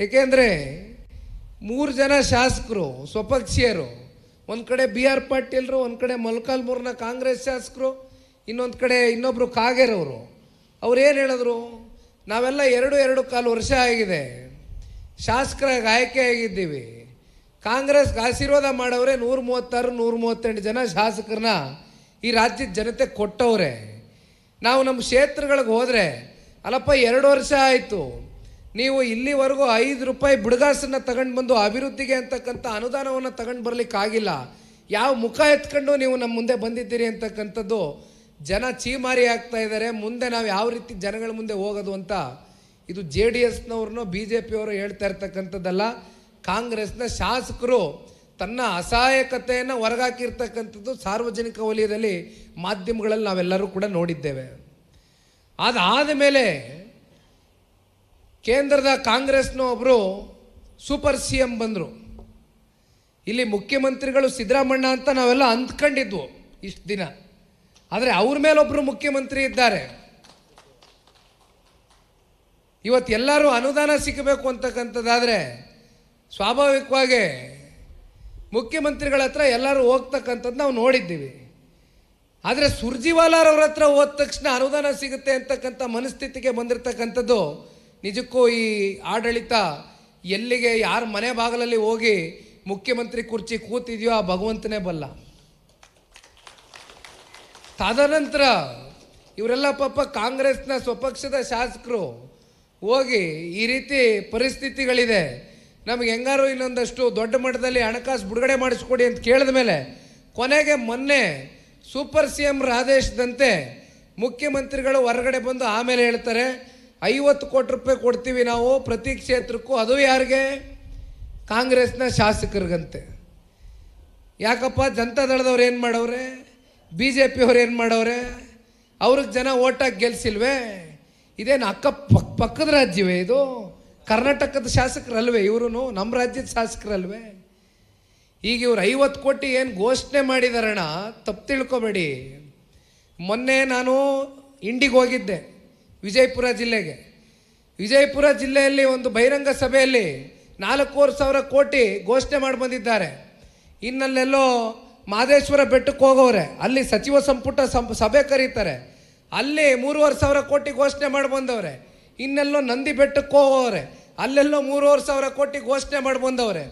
ಏಕೆಂದರೆ ಮೂರು ಜನ ಶಾಸಕರು, ಸ್ವಪಕ್ಷೀಯರು. ಒಂದು ಕಡೆ ಬಿ ಆರ್ ಪಾಟೀಲ್ರು, ಒಂದು ಕಡೆ ಮೊಳಕಾಲ್ಮೂರಿನ ಕಾಂಗ್ರೆಸ್ ಶಾಸಕರು, ಇನ್ನೊಂದು ಕಡೆ ಇನ್ನೊಬ್ಬರು ಕಾಗೇರವರು. ಅವ್ರು ಏನು ಹೇಳಿದ್ರು? ನಾವೆಲ್ಲ ಎರಡು ಎರಡು ಕಾಲು ವರ್ಷ ಆಗಿದೆ. ಶಾಸಕರಾಗಿ ಆಯ್ಕೆ ಆಗಿದ್ದೀವಿ. ಕಾಂಗ್ರೆಸ್ಗೆ ಆಶೀರ್ವಾದ ಮಾಡವ್ರೆ ನೂರ ಮೂವತ್ತಾರು, ನೂರ ಮೂವತ್ತೆಂಟು ಜನ ಶಾಸಕರನ್ನ ಈ ರಾಜ್ಯದ ಜನತೆ ಕೊಟ್ಟವ್ರೆ. ನಾವು ನಮ್ಮ ಕ್ಷೇತ್ರಗಳಿಗೆ ಹೋದರೆ, ಅಲ್ಲಪ್ಪ, ಎರಡು ವರ್ಷ ಆಯಿತು. ನೀವು ಇಲ್ಲಿವರೆಗೂ ಐದು ರೂಪಾಯಿ ಬಿಡುಗಾಸನ್ನ ತಗೊಂಡು ಬಂದು ಅಭಿವೃದ್ಧಿಗೆ ಅಂತಕ್ಕಂಥ ಅನುದಾನವನ್ನು ತಗೊಂಡು ಬರಲಿಕ್ಕಾಗಿಲ್ಲ ಯಾವ ಮುಖ ಎತ್ಕೊಂಡು ನೀವು ನಮ್ಮ ಮುಂದೆ ಬಂದಿದ್ದೀರಿ ಅಂತಕ್ಕಂಥದ್ದು ಜನ ಚೀಮಾರಿ ಆಗ್ತಾ ಇದ್ದಾರೆ. ಮುಂದೆ ನಾವು ಯಾವ ರೀತಿ ಜನಗಳ ಮುಂದೆ ಹೋಗೋದು ಅಂತ ಇದು ಜೆ ಡಿ ಎಸ್ನವ್ರನ್ನೋ ಬಿ ಜೆ ಪಿಯವರು ಹೇಳ್ತಾ ಇರ್ತಕ್ಕಂಥದ್ದಲ್ಲ. ಕಾಂಗ್ರೆಸ್ನ ಶಾಸಕರು ತನ್ನ ಅಸಹಾಯಕತೆಯನ್ನು ಹೊರಗಾಕಿರ್ತಕ್ಕಂಥದ್ದು ಸಾರ್ವಜನಿಕ ವಲಯದಲ್ಲಿ ಮಾಧ್ಯಮಗಳಲ್ಲಿ ನಾವೆಲ್ಲರೂ ಕೂಡ ನೋಡಿದ್ದೇವೆ. ಅದಾದ ಮೇಲೆ ಕೇಂದ್ರದ ಕಾಂಗ್ರೆಸ್ನ ಒಬ್ಬರು ಸೂಪರ್ ಸಿ ಎಂ ಬಂದರು. ಇಲ್ಲಿ ಮುಖ್ಯಮಂತ್ರಿಗಳು ಸಿದ್ದರಾಮಣ್ಣ ಅಂತ ನಾವೆಲ್ಲ ಅಂದ್ಕೊಂಡಿದ್ವು ಇಷ್ಟು ದಿನ. ಆದರೆ ಅವ್ರ ಮೇಲೊಬ್ಬರು ಮುಖ್ಯಮಂತ್ರಿ ಇದ್ದಾರೆ. ಇವತ್ತು ಎಲ್ಲರೂ ಅನುದಾನ ಸಿಗಬೇಕು ಅಂತಕ್ಕಂಥದ್ದಾದರೆ ಸ್ವಾಭಾವಿಕವಾಗಿ ಮುಖ್ಯಮಂತ್ರಿಗಳ ಹತ್ರ ಎಲ್ಲರೂ ಹೋಗ್ತಕ್ಕಂಥದ್ದು ನಾವು ನೋಡಿದ್ದೀವಿ. ಆದರೆ ಸುರ್ಜಿವಾಲಾರವ್ರ ಹತ್ರ ಹೋದ ತಕ್ಷಣ ಅನುದಾನ ಸಿಗುತ್ತೆ ಅಂತಕ್ಕಂಥ ಮನಸ್ಥಿತಿಗೆ ಬಂದಿರತಕ್ಕಂಥದ್ದು ನಿಜಕ್ಕೂ ಈ ಆಡಳಿತ ಎಲ್ಲಿಗೆ, ಯಾರ ಮನೆ ಬಾಗಿಲಲ್ಲಿ ಹೋಗಿ ಮುಖ್ಯಮಂತ್ರಿ ಕುರ್ಚಿ ಕೂತಿದೆಯೋ ಆ ಭಗವಂತನೇ ಬಲ್ಲ. ತದನಂತರ ಇವರೆಲ್ಲ ಪಾಪ ಕಾಂಗ್ರೆಸ್ನ ಸ್ವಪಕ್ಷದ ಶಾಸಕರು ಹೋಗಿ ಈ ರೀತಿ ಪರಿಸ್ಥಿತಿಗಳಿದೆ. ನಮಗೆ ಹೆಂಗಾರು ಇನ್ನೊಂದಷ್ಟು ದೊಡ್ಡ ಮಟ್ಟದಲ್ಲಿ ಹಣಕಾಸು ಬಿಡುಗಡೆ ಮಾಡಿಸ್ಕೊಡಿ ಅಂತ ಕೇಳಿದ ಮೇಲೆ ಕೊನೆಗೆ ಮೊನ್ನೆ ಸೂಪರ್ ಸಿ ಎಂ ಆದೇಶದಂತೆ ಮುಖ್ಯಮಂತ್ರಿಗಳು ಹೊರಗಡೆ ಬಂದು ಆಮೇಲೆ ಹೇಳ್ತಾರೆ ಐವತ್ತು ಕೋಟಿ ರೂಪಾಯಿ ಕೊಡ್ತೀವಿ ನಾವು ಪ್ರತಿ ಕ್ಷೇತ್ರಕ್ಕೂ. ಅದು ಯಾರಿಗೆ? ಕಾಂಗ್ರೆಸ್ನ ಶಾಸಕರಿಗಂತೆ. ಯಾಕಪ್ಪ? ಜನತಾದಳದವ್ರು ಏನು ಮಾಡವ್ರೆ? ಬಿ ಜೆ ಪಿಯವ್ರು ಏನು ಮಾಡವ್ರೆ? ಅವ್ರಿಗೆ ಜನ ಓಟಾಗಿ ಗೆಲ್ಸಿಲ್ವೇ? ಇದೇನು ಅಕ್ಕ ಪಕ್, ಪಕ್ಕದ ರಾಜ್ಯವೇ ಇದು? ಕರ್ನಾಟಕದ ಶಾಸಕರಲ್ವೇ ಇವರು ನಮ್ಮ ರಾಜ್ಯದ ಶಾಸಕರಲ್ವೇ? ಈಗ ಇವ್ರು ಐವತ್ತು ಕೋಟಿ ಏನು ಘೋಷಣೆ ಮಾಡಿದಾರಣ ತಪ್ಪು ತಿಳ್ಕೊಬೇಡಿ. ಮೊನ್ನೆ ನಾನು ಇಂಡಿಗೆ ಹೋಗಿದ್ದೆ. ವಿಜಯಪುರ ಜಿಲ್ಲೆಗೆ. ವಿಜಯಪುರ ಜಿಲ್ಲೆಯಲ್ಲಿ ಒಂದು ಬಹಿರಂಗ ಸಭೆಯಲ್ಲಿ ನಾಲ್ಕೂವರೆ ಸಾವಿರ ಕೋಟಿ ಘೋಷಣೆ ಮಾಡಿ ಬಂದಿದ್ದಾರೆ. ಇನ್ನಲ್ಲೆಲ್ಲೋ ಮಾದೇಶ್ವರ ಬೆಟ್ಟಕ್ಕೆ ಹೋಗೋರೆ ಅಲ್ಲಿ ಸಚಿವ ಸಂಪುಟ ಸಭೆ ಕರೀತಾರೆ. ಅಲ್ಲಿ ಮೂರುವರೆ ಸಾವಿರ ಕೋಟಿ ಘೋಷಣೆ ಮಾಡಿ ಬಂದವರೆ. ಇನ್ನೆಲ್ಲೋ ನಂದಿ ಬೆಟ್ಟಕ್ಕೆ ಹೋಗೋರೆ ಅಲ್ಲೆಲ್ಲೋ ಮೂರುವರೆ ಸಾವಿರ ಕೋಟಿ ಘೋಷಣೆ ಮಾಡಿ ಬಂದವರೆ.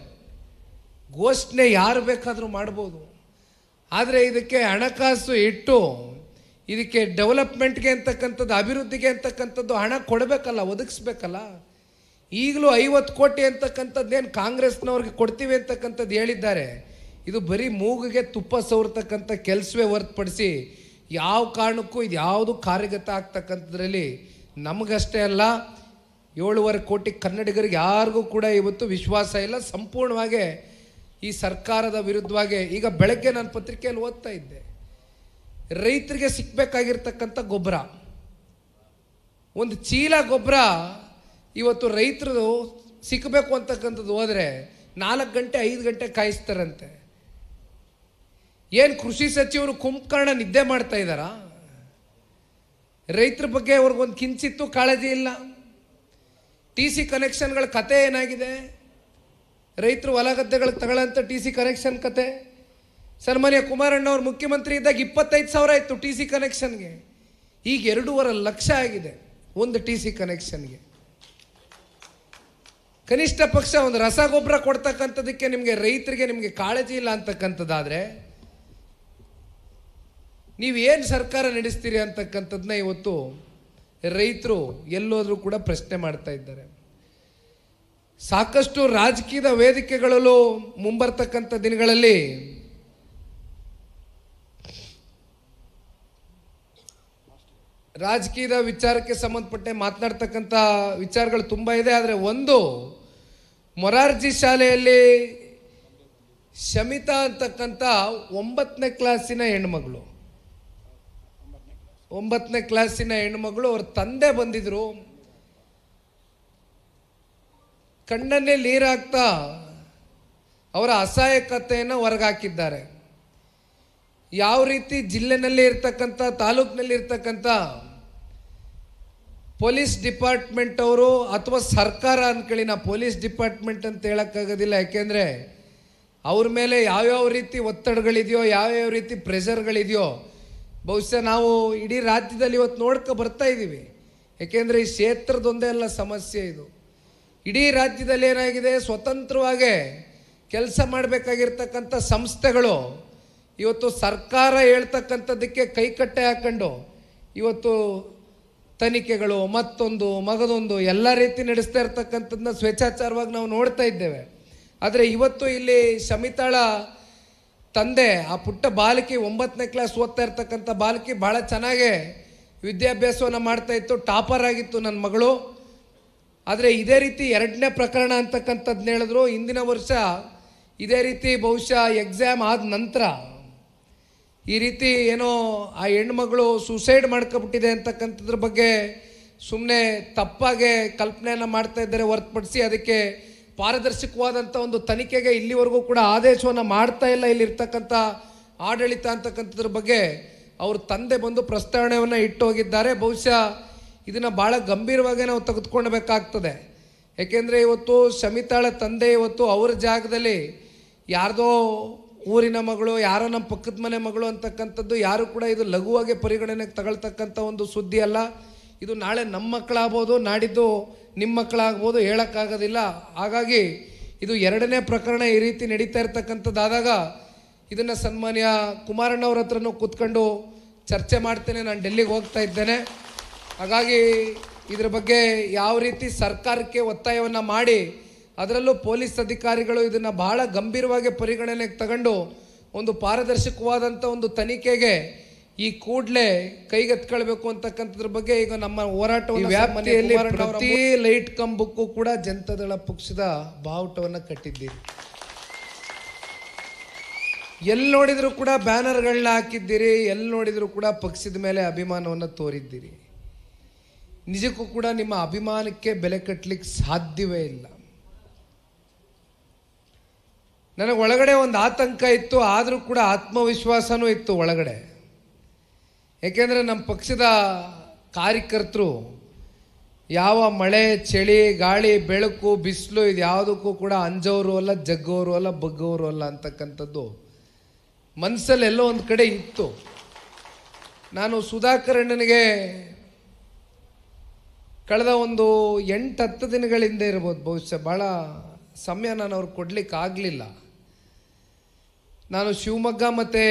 ಘೋಷಣೆ ಯಾರು ಬೇಕಾದರೂ ಮಾಡ್ಬೋದು. ಆದರೆ ಇದಕ್ಕೆ ಹಣಕಾಸು ಇಟ್ಟು ಇದಕ್ಕೆ ಡೆವಲಪ್ಮೆಂಟ್ಗೆ ಅಂತಕ್ಕಂಥದ್ದು, ಅಭಿವೃದ್ಧಿಗೆ ಅಂತಕ್ಕಂಥದ್ದು ಹಣ ಕೊಡಬೇಕಲ್ಲ, ಒದಗಿಸ್ಬೇಕಲ್ಲ? ಈಗಲೂ ಐವತ್ತು ಕೋಟಿ ಅಂತಕ್ಕಂಥದ್ದೇನು ಕಾಂಗ್ರೆಸ್ನವ್ರಿಗೆ ಕೊಡ್ತೀವಿ ಅಂತಕ್ಕಂಥದ್ದು ಹೇಳಿದ್ದಾರೆ. ಇದು ಬರೀ ಮೂಗಿಗೆ ತುಪ್ಪ ಸವರ್ತಕ್ಕಂಥ ಕೆಲಸವೇ ಹೊರತುಪಡಿಸಿ ಯಾವ ಕಾರಣಕ್ಕೂ ಇದು ಯಾವುದು ಕಾರ್ಯಗತ ಆಗ್ತಕ್ಕಂಥದ್ರಲ್ಲಿ ನಮಗಷ್ಟೇ ಅಲ್ಲ, ಏಳುವರೆ ಕೋಟಿ ಕನ್ನಡಿಗರಿಗೆ ಯಾರಿಗೂ ಕೂಡ ಇವತ್ತು ವಿಶ್ವಾಸ ಇಲ್ಲ. ಸಂಪೂರ್ಣವಾಗಿ ಈ ಸರ್ಕಾರದ ವಿರುದ್ಧವಾಗಿ ಈಗ ಬೆಳಗ್ಗೆ ನಾನು ಪತ್ರಿಕೆಯಲ್ಲಿ ಓದ್ತಾ ಇದ್ದೆ. ರೈತರಿಗೆ ಸಿಕ್ಕಬೇಕಾಗಿರ್ತಕ್ಕಂಥ ಗೊಬ್ಬರ. ಒಂದು ಚೀಲ ಗೊಬ್ಬರ ಇವತ್ತು ರೈತರು ಸಿಕ್ಕಬೇಕು ಅಂತಕ್ಕಂಥದ್ದು ಹೋದರೆ ನಾಲ್ಕು ಗಂಟೆ, ಐದು ಗಂಟೆ ಕಾಯಿಸ್ತಾರಂತೆ. ಏನು ಕೃಷಿ ಸಚಿವರು ಕುಂಭಕರ್ಣ ನಿದ್ದೆ ಮಾಡ್ತಾ ಇದ್ದಾರಾ? ರೈತರ ಬಗ್ಗೆ ಅವ್ರಿಗೊಂದು ಕಿಂಚಿತ್ತು ಕಾಳಜಿ ಇಲ್ಲ. ಟಿ ಸಿ ಕನೆಕ್ಷನ್ಗಳ ಕತೆ ಏನಾಗಿದೆ? ರೈತರು ಹೊಲ ಗದ್ದೆಗಳಿಗೆ ತಗೊಳ್ಳೋಂಥ ಟಿ ಸಿ ಕನೆಕ್ಷನ್ ಕತೆ. ಸನ್ಮಾನ್ಯ ಕುಮಾರಣ್ಣ ಅವರು ಮುಖ್ಯಮಂತ್ರಿ ಇದ್ದಾಗ ಇಪ್ಪತ್ತೈದು ಸಾವಿರ ಇತ್ತು ಟಿ ಸಿ ಕನೆಕ್ಷನ್ಗೆ ಈಗ ಎರಡೂವರೆ ಲಕ್ಷ ಆಗಿದೆ ಒಂದು ಟಿ ಸಿ ಕನೆಕ್ಷನ್ಗೆ ಕನಿಷ್ಠ ಪಕ್ಷ ಒಂದು ರಸಗೊಬ್ಬರ ಕೊಡ್ತಕ್ಕಂಥದಕ್ಕೆ ನಿಮಗೆ ರೈತರಿಗೆ ನಿಮಗೆ ಕಾಳಜಿ ಇಲ್ಲ ಅಂತಕ್ಕಂಥದ್ದಾದರೆ ನೀವೇನು ಸರ್ಕಾರ ನಡೆಸ್ತೀರಿ ಅಂತಕ್ಕಂಥದ್ದನ್ನ ಇವತ್ತು ರೈತರು ಎಲ್ಲೋದ್ರೂ ಕೂಡ ಪ್ರಶ್ನೆ ಮಾಡ್ತಾ ಇದ್ದಾರೆ. ಸಾಕಷ್ಟು ರಾಜಕೀಯದ ವೇದಿಕೆಗಳಲ್ಲೂ ಮುಂಬರ್ತಕ್ಕಂಥ ದಿನಗಳಲ್ಲಿ ರಾಜಕೀಯದ ವಿಚಾರಕ್ಕೆ ಸಂಬಂಧಪಟ್ಟೆ ಮಾತನಾಡ್ತಕ್ಕಂಥ ವಿಚಾರಗಳು ತುಂಬ ಇದೆ. ಆದರೆ ಒಂದು, ಮೊರಾರ್ಜಿ ಶಾಲೆಯಲ್ಲಿ ಶಮಿತಾ ಅಂತಕ್ಕಂಥ ಒಂಬತ್ತನೇ ಕ್ಲಾಸಿನ ಹೆಣ್ಮಗಳು. ಒಂಬತ್ತನೇ ಕ್ಲಾಸಿನ ಹೆಣ್ಮಗಳು ಅವ್ರ ತಂದೆ ಬಂದಿದ್ರು. ಕಣ್ಣನ್ನೇ ನೀರಾಗ್ತಾ ಅವರ ಅಸಹಾಯಕತೆಯನ್ನು ಹೊರಗಾಕಿದ್ದಾರೆ. ಯಾವ ರೀತಿ ಜಿಲ್ಲೆನಲ್ಲಿ ಇರ್ತಕ್ಕಂಥ, ತಾಲೂಕಿನಲ್ಲಿ ಇರ್ತಕ್ಕಂಥ ಪೊಲೀಸ್ ಡಿಪಾರ್ಟ್ಮೆಂಟ್ ಅವರು ಅಥವಾ ಸರ್ಕಾರ ಅಂದ್ಕೊಳ್ಳಿ ನಾ ಪೊಲೀಸ್ ಡಿಪಾರ್ಟ್ಮೆಂಟ್ ಅಂತ ಹೇಳೋಕ್ಕಾಗೋದಿಲ್ಲ. ಯಾಕೆಂದರೆ ಅವ್ರ ಮೇಲೆ ಯಾವ್ಯಾವ ರೀತಿ ಒತ್ತಡಗಳಿದೆಯೋ, ಯಾವ್ಯಾವ ರೀತಿ ಪ್ರೆಷರ್ಗಳಿದೆಯೋ, ಬಹುಶಃ ನಾವು ಇಡೀ ರಾಜ್ಯದಲ್ಲಿ ಇವತ್ತು ನೋಡ್ಕೊ ಬರ್ತಾ ಇದ್ದೀವಿ. ಯಾಕೆಂದರೆ ಈ ಕ್ಷೇತ್ರದೊಂದೇ ಅಲ್ಲ ಸಮಸ್ಯೆ ಇದು. ಇಡೀ ರಾಜ್ಯದಲ್ಲಿ ಏನಾಗಿದೆ, ಸ್ವತಂತ್ರವಾಗಿ ಕೆಲಸ ಮಾಡಬೇಕಾಗಿರ್ತಕ್ಕಂಥ ಸಂಸ್ಥೆಗಳು ಇವತ್ತು ಸರ್ಕಾರ ಹೇಳ್ತಕ್ಕಂಥದ್ದಕ್ಕೆ ಕೈಕಟ್ಟೆ ಹಾಕ್ಕೊಂಡು ಇವತ್ತು ತನಿಖೆಗಳು, ಮತ್ತೊಂದು, ಮಗದೊಂದು, ಎಲ್ಲ ರೀತಿ ನಡೆಸ್ತಾ ಇರ್ತಕ್ಕಂಥದ್ದನ್ನ ಸ್ವೇಚ್ಛಾಚಾರವಾಗಿ ನಾವು ನೋಡ್ತಾ ಇದ್ದೇವೆ. ಆದರೆ ಇವತ್ತು ಇಲ್ಲಿ ಶಮಿತಾಳ ತಂದೆ, ಆ ಪುಟ್ಟ ಬಾಲಕಿ ಒಂಬತ್ತನೇ ಕ್ಲಾಸ್ ಓದ್ತಾ ಇರ್ತಕ್ಕಂಥ ಬಾಲಕಿ ಭಾಳ ಚೆನ್ನಾಗೇ ವಿದ್ಯಾಭ್ಯಾಸವನ್ನು ಮಾಡ್ತಾ ಇತ್ತು, ಟಾಪರ್ ಆಗಿತ್ತು ನನ್ನ ಮಗಳು. ಆದರೆ ಇದೇ ರೀತಿ ಎರಡನೇ ಪ್ರಕರಣ ಅಂತಕ್ಕಂಥದ್ದನ್ನ ಹೇಳಿದ್ರು. ಇಂದಿನ ವರ್ಷ ಇದೇ ರೀತಿ ಬಹುಶಃ ಎಕ್ಸಾಮ್ ಆದ ನಂತರ ಈ ರೀತಿ ಏನೋ ಆ ಹೆಣ್ಮಗಳು ಸೂಸೈಡ್ ಮಾಡ್ಕೊಬಿಟ್ಟಿದೆ ಅಂತಕ್ಕಂಥದ್ರ ಬಗ್ಗೆ ಸುಮ್ಮನೆ ತಪ್ಪಾಗೆ ಕಲ್ಪನೆಯನ್ನು ಮಾಡ್ತಾ ಇದ್ದಾರೆ ಹೊರತುಪಡಿಸಿ ಅದಕ್ಕೆ ಪಾರದರ್ಶಕವಾದಂಥ ಒಂದು ತನಿಖೆಗೆ ಇಲ್ಲಿವರೆಗೂ ಕೂಡ ಆದೇಶವನ್ನು ಮಾಡ್ತಾ ಇಲ್ಲ ಇಲ್ಲಿರ್ತಕ್ಕಂಥ ಆಡಳಿತ ಅಂತಕ್ಕಂಥದ್ರ ಬಗ್ಗೆ ಅವ್ರ ತಂದೆ ಬಂದು ಪ್ರಸ್ತಾವನೆಯನ್ನು ಇಟ್ಟು ಹೋಗಿದ್ದಾರೆ. ಬಹುಶಃ ಇದನ್ನು ಭಾಳ ಗಂಭೀರವಾಗಿ ನಾವು ತೆಗೆದುಕೊಳ್ಬೇಕಾಗ್ತದೆ. ಏಕೆಂದರೆ ಇವತ್ತು ಶಮಿತಾಳ ತಂದೆ ಇವತ್ತು ಅವರ ಜಾಗದಲ್ಲಿ ಯಾರ್ದೋ ಊರಿನ ಮಗಳು, ಯಾರೋ ನಮ್ಮ ಪಕ್ಕದ ಮನೆ ಮಗಳು ಅಂತಕ್ಕಂಥದ್ದು, ಯಾರು ಕೂಡ ಇದು ಲಘುವಾಗಿ ಪರಿಗಣನೆಗೆ ತಗೊಳ್ತಕ್ಕಂಥ ಒಂದು ಸುದ್ದಿ ಅಲ್ಲ. ಇದು ನಾಳೆ ನಮ್ಮ ಮಕ್ಕಳಾಗ್ಬೋದು, ನಾಡಿದ್ದು ನಿಮ್ಮ ಮಕ್ಕಳಾಗ್ಬೋದು ಹೇಳೋಕ್ಕಾಗೋದಿಲ್ಲ. ಹಾಗಾಗಿ ಇದು ಎರಡನೇ ಪ್ರಕರಣ ಈ ರೀತಿ ನಡೀತಾ ಇರ್ತಕ್ಕಂಥದ್ದಾದಾಗ ಇದನ್ನು ಸನ್ಮಾನ್ಯ ಕುಮಾರಣ್ಣವ್ರ ಹತ್ರನೂ ಕೂತ್ಕೊಂಡು ಚರ್ಚೆ ಮಾಡ್ತೇನೆ. ನಾನು ಡೆಲ್ಲಿಗೆ ಹೋಗ್ತಾ ಇದ್ದೇನೆ. ಹಾಗಾಗಿ ಇದ್ರ ಬಗ್ಗೆ ಯಾವ ರೀತಿ ಸರ್ಕಾರಕ್ಕೆ ಒತ್ತಾಯವನ್ನು ಮಾಡಿ ಅದರಲ್ಲೂ ಪೊಲೀಸ್ ಅಧಿಕಾರಿಗಳು ಇದನ್ನು ಬಹಳ ಗಂಭೀರವಾಗಿ ಪರಿಗಣನೆಗೆ ತಗೊಂಡು ಒಂದು ಪಾರದರ್ಶಕವಾದಂಥ ಒಂದು ತನಿಖೆಗೆ ಈ ಕೂಡಲೇ ಕೈಗೆತ್ಕೊಳ್ಬೇಕು ಅಂತಕ್ಕಂಥದ್ರ ಬಗ್ಗೆ ಈಗ ನಮ್ಮ ಹೋರಾಟವನ್ನು ವ್ಯಾಪ್ತಿಯಲ್ಲಿ ಪ್ರತಿ ಲೈಟ್ ಕಂಬಕ್ಕೂ ಕೂಡ ಜನತಾದಳ ಪಕ್ಷದ ಬಾವುಟವನ್ನು ಕಟ್ಟಿದ್ದೀರಿ. ಎಲ್ಲಿ ನೋಡಿದರೂ ಕೂಡ ಬ್ಯಾನರ್ಗಳನ್ನ ಹಾಕಿದ್ದೀರಿ ಎಲ್ಲಿ ನೋಡಿದರೂ ಕೂಡ ಪಕ್ಷದ ಮೇಲೆ ಅಭಿಮಾನವನ್ನು ತೋರಿದ್ದೀರಿ. ನಿಜಕ್ಕೂ ಕೂಡ ನಿಮ್ಮ ಅಭಿಮಾನಕ್ಕೆ ಬೆಲೆ ಕಟ್ಟಲಿಕ್ಕೆ ಸಾಧ್ಯವೇ ಇಲ್ಲ. ನನಗೆ ಒಳಗಡೆ ಒಂದು ಆತಂಕ ಇತ್ತು, ಆದರೂ ಕೂಡ ಆತ್ಮವಿಶ್ವಾಸನೂ ಇತ್ತು ಒಳಗಡೆ. ಏಕೆಂದರೆ ನಮ್ಮ ಪಕ್ಷದ ಕಾರ್ಯಕರ್ತರು ಯಾವ ಮಳೆ, ಚಳಿ, ಗಾಳಿ, ಬೆಳಕು, ಬಿಸಿಲು ಇದು ಯಾವುದಕ್ಕೂ ಕೂಡ ಅಂಜೋರು ಅಲ್ಲ, ಜಗ್ಗೋರು ಅಲ್ಲ, ಬಗ್ಗೋರು ಅಲ್ಲ ಅಂತಕ್ಕಂಥದ್ದು ಮನಸ್ಸಲ್ಲಿ ಎಲ್ಲೋ ಒಂದು ಕಡೆ ಇತ್ತು. ನಾನು ಸುಧಾಕರಣ್ಣನಿಗೆ ಕಳೆದ ಒಂದು ಎಂಟು ಹತ್ತು ದಿನಗಳಿಂದ ಇರ್ಬೋದು, ಬಹುಶಃ ಭಾಳ ಸಮಯ ನಾನು ಅವ್ರಿಗೆ ಕೊಡ್ಲಿಕ್ಕೆ ಆಗಲಿಲ್ಲ ನಾನು ಶಿವಮೊಗ್ಗ ಮತ್ತು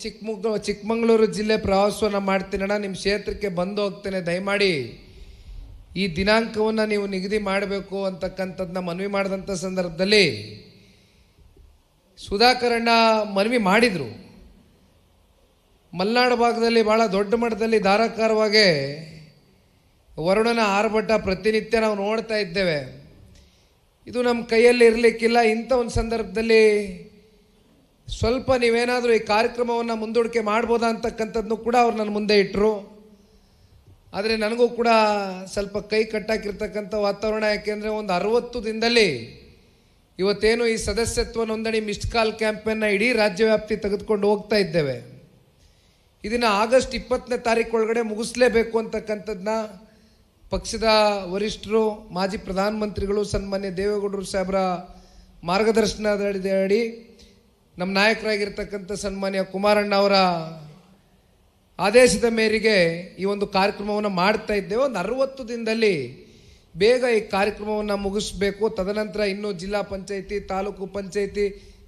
ಚಿಕ್ಕಮೊಗ್ಗ ಚಿಕ್ಕಮಗಳೂರು ಜಿಲ್ಲೆ ಪ್ರವಾಸವನ್ನು ಮಾಡ್ತೀನಣ್ಣ ನಿಮ್ಮ ಕ್ಷೇತ್ರಕ್ಕೆ ಬಂದು ಹೋಗ್ತೇನೆ. ದಯಮಾಡಿ ಈ ದಿನಾಂಕವನ್ನು ನೀವು ನಿಗದಿ ಮಾಡಬೇಕು ಅಂತಕ್ಕಂಥದ್ದನ್ನ ಮನವಿ ಮಾಡಿದಂಥ ಸಂದರ್ಭದಲ್ಲಿ ಸುಧಾಕರಣ್ಣ ಮನವಿ ಮಾಡಿದರು. ಮಲೆನಾಡು ಭಾಗದಲ್ಲಿ ಭಾಳ ದೊಡ್ಡ ಮಟ್ಟದಲ್ಲಿ ಧಾರಾಕಾರವಾಗಿ ವರುಣನ ಆರ್ಭಟ ಪ್ರತಿನಿತ್ಯ ನಾವು ನೋಡ್ತಾ ಇದ್ದೇವೆ. ಇದು ನಮ್ಮ ಕೈಯಲ್ಲಿ ಇರಲಿಕ್ಕಿಲ್ಲ. ಇಂಥ ಒಂದು ಸಂದರ್ಭದಲ್ಲಿ ಸ್ವಲ್ಪ ನೀವೇನಾದರೂ ಈ ಕಾರ್ಯಕ್ರಮವನ್ನು ಮುಂದೂಡಿಕೆ ಮಾಡ್ಬೋದಾ ಅಂತಕ್ಕಂಥದ್ದನ್ನು ಕೂಡ ಅವ್ರು ನನ್ನ ಮುಂದೆ ಇಟ್ಟರು ಆದರೆ ನನಗೂ ಕೂಡ ಸ್ವಲ್ಪ ಕೈ ಕಟ್ಟಾಕಿರ್ತಕ್ಕಂಥ ವಾತಾವರಣ, ಯಾಕೆಂದರೆ ಒಂದು ಅರವತ್ತು ದಿನದಲ್ಲಿ ಇವತ್ತೇನು ಈ ಸದಸ್ಯತ್ವ ನೋಂದಣಿ ಮಿಸ್ಡ್ ಕಾಲ್ ಕ್ಯಾಂಪೇನ್ನ ಇಡೀ ರಾಜ್ಯವ್ಯಾಪ್ತಿ ತೆಗೆದುಕೊಂಡು ಹೋಗ್ತಾ ಇದ್ದೇವೆ. ಇದನ್ನು ಆಗಸ್ಟ್ ಇಪ್ಪತ್ತನೇ ತಾರೀಕು ಒಳಗಡೆ ಮುಗಿಸ್ಲೇಬೇಕು ಅಂತಕ್ಕಂಥದ್ದನ್ನ ಪಕ್ಷದ ವರಿಷ್ಠರು, ಮಾಜಿ ಪ್ರಧಾನಮಂತ್ರಿಗಳು, ಸನ್ಮಾನ್ಯ ದೇವೇಗೌಡರು ಸಾಹೇಬರ ಮಾರ್ಗದರ್ಶನದ ಅಡಿ ನಮ್ಮ ನಾಯಕರಾಗಿರ್ತಕ್ಕಂಥ ಸನ್ಮಾನ್ಯ ಕುಮಾರಣ್ಣ ಅವರ ಆದೇಶದ ಮೇರೆಗೆ ಈ ಒಂದು ಕಾರ್ಯಕ್ರಮವನ್ನು ಮಾಡ್ತಾ ಇದ್ದೇವೆ. ಒಂದು ಅರವತ್ತು ದಿನದಲ್ಲಿ ಬೇಗ ಈ ಕಾರ್ಯಕ್ರಮವನ್ನು ಮುಗಿಸ್ಬೇಕು. ತದನಂತರ ಇನ್ನೂ ಜಿಲ್ಲಾ ಪಂಚಾಯಿತಿ, ತಾಲೂಕು ಪಂಚಾಯಿತಿ,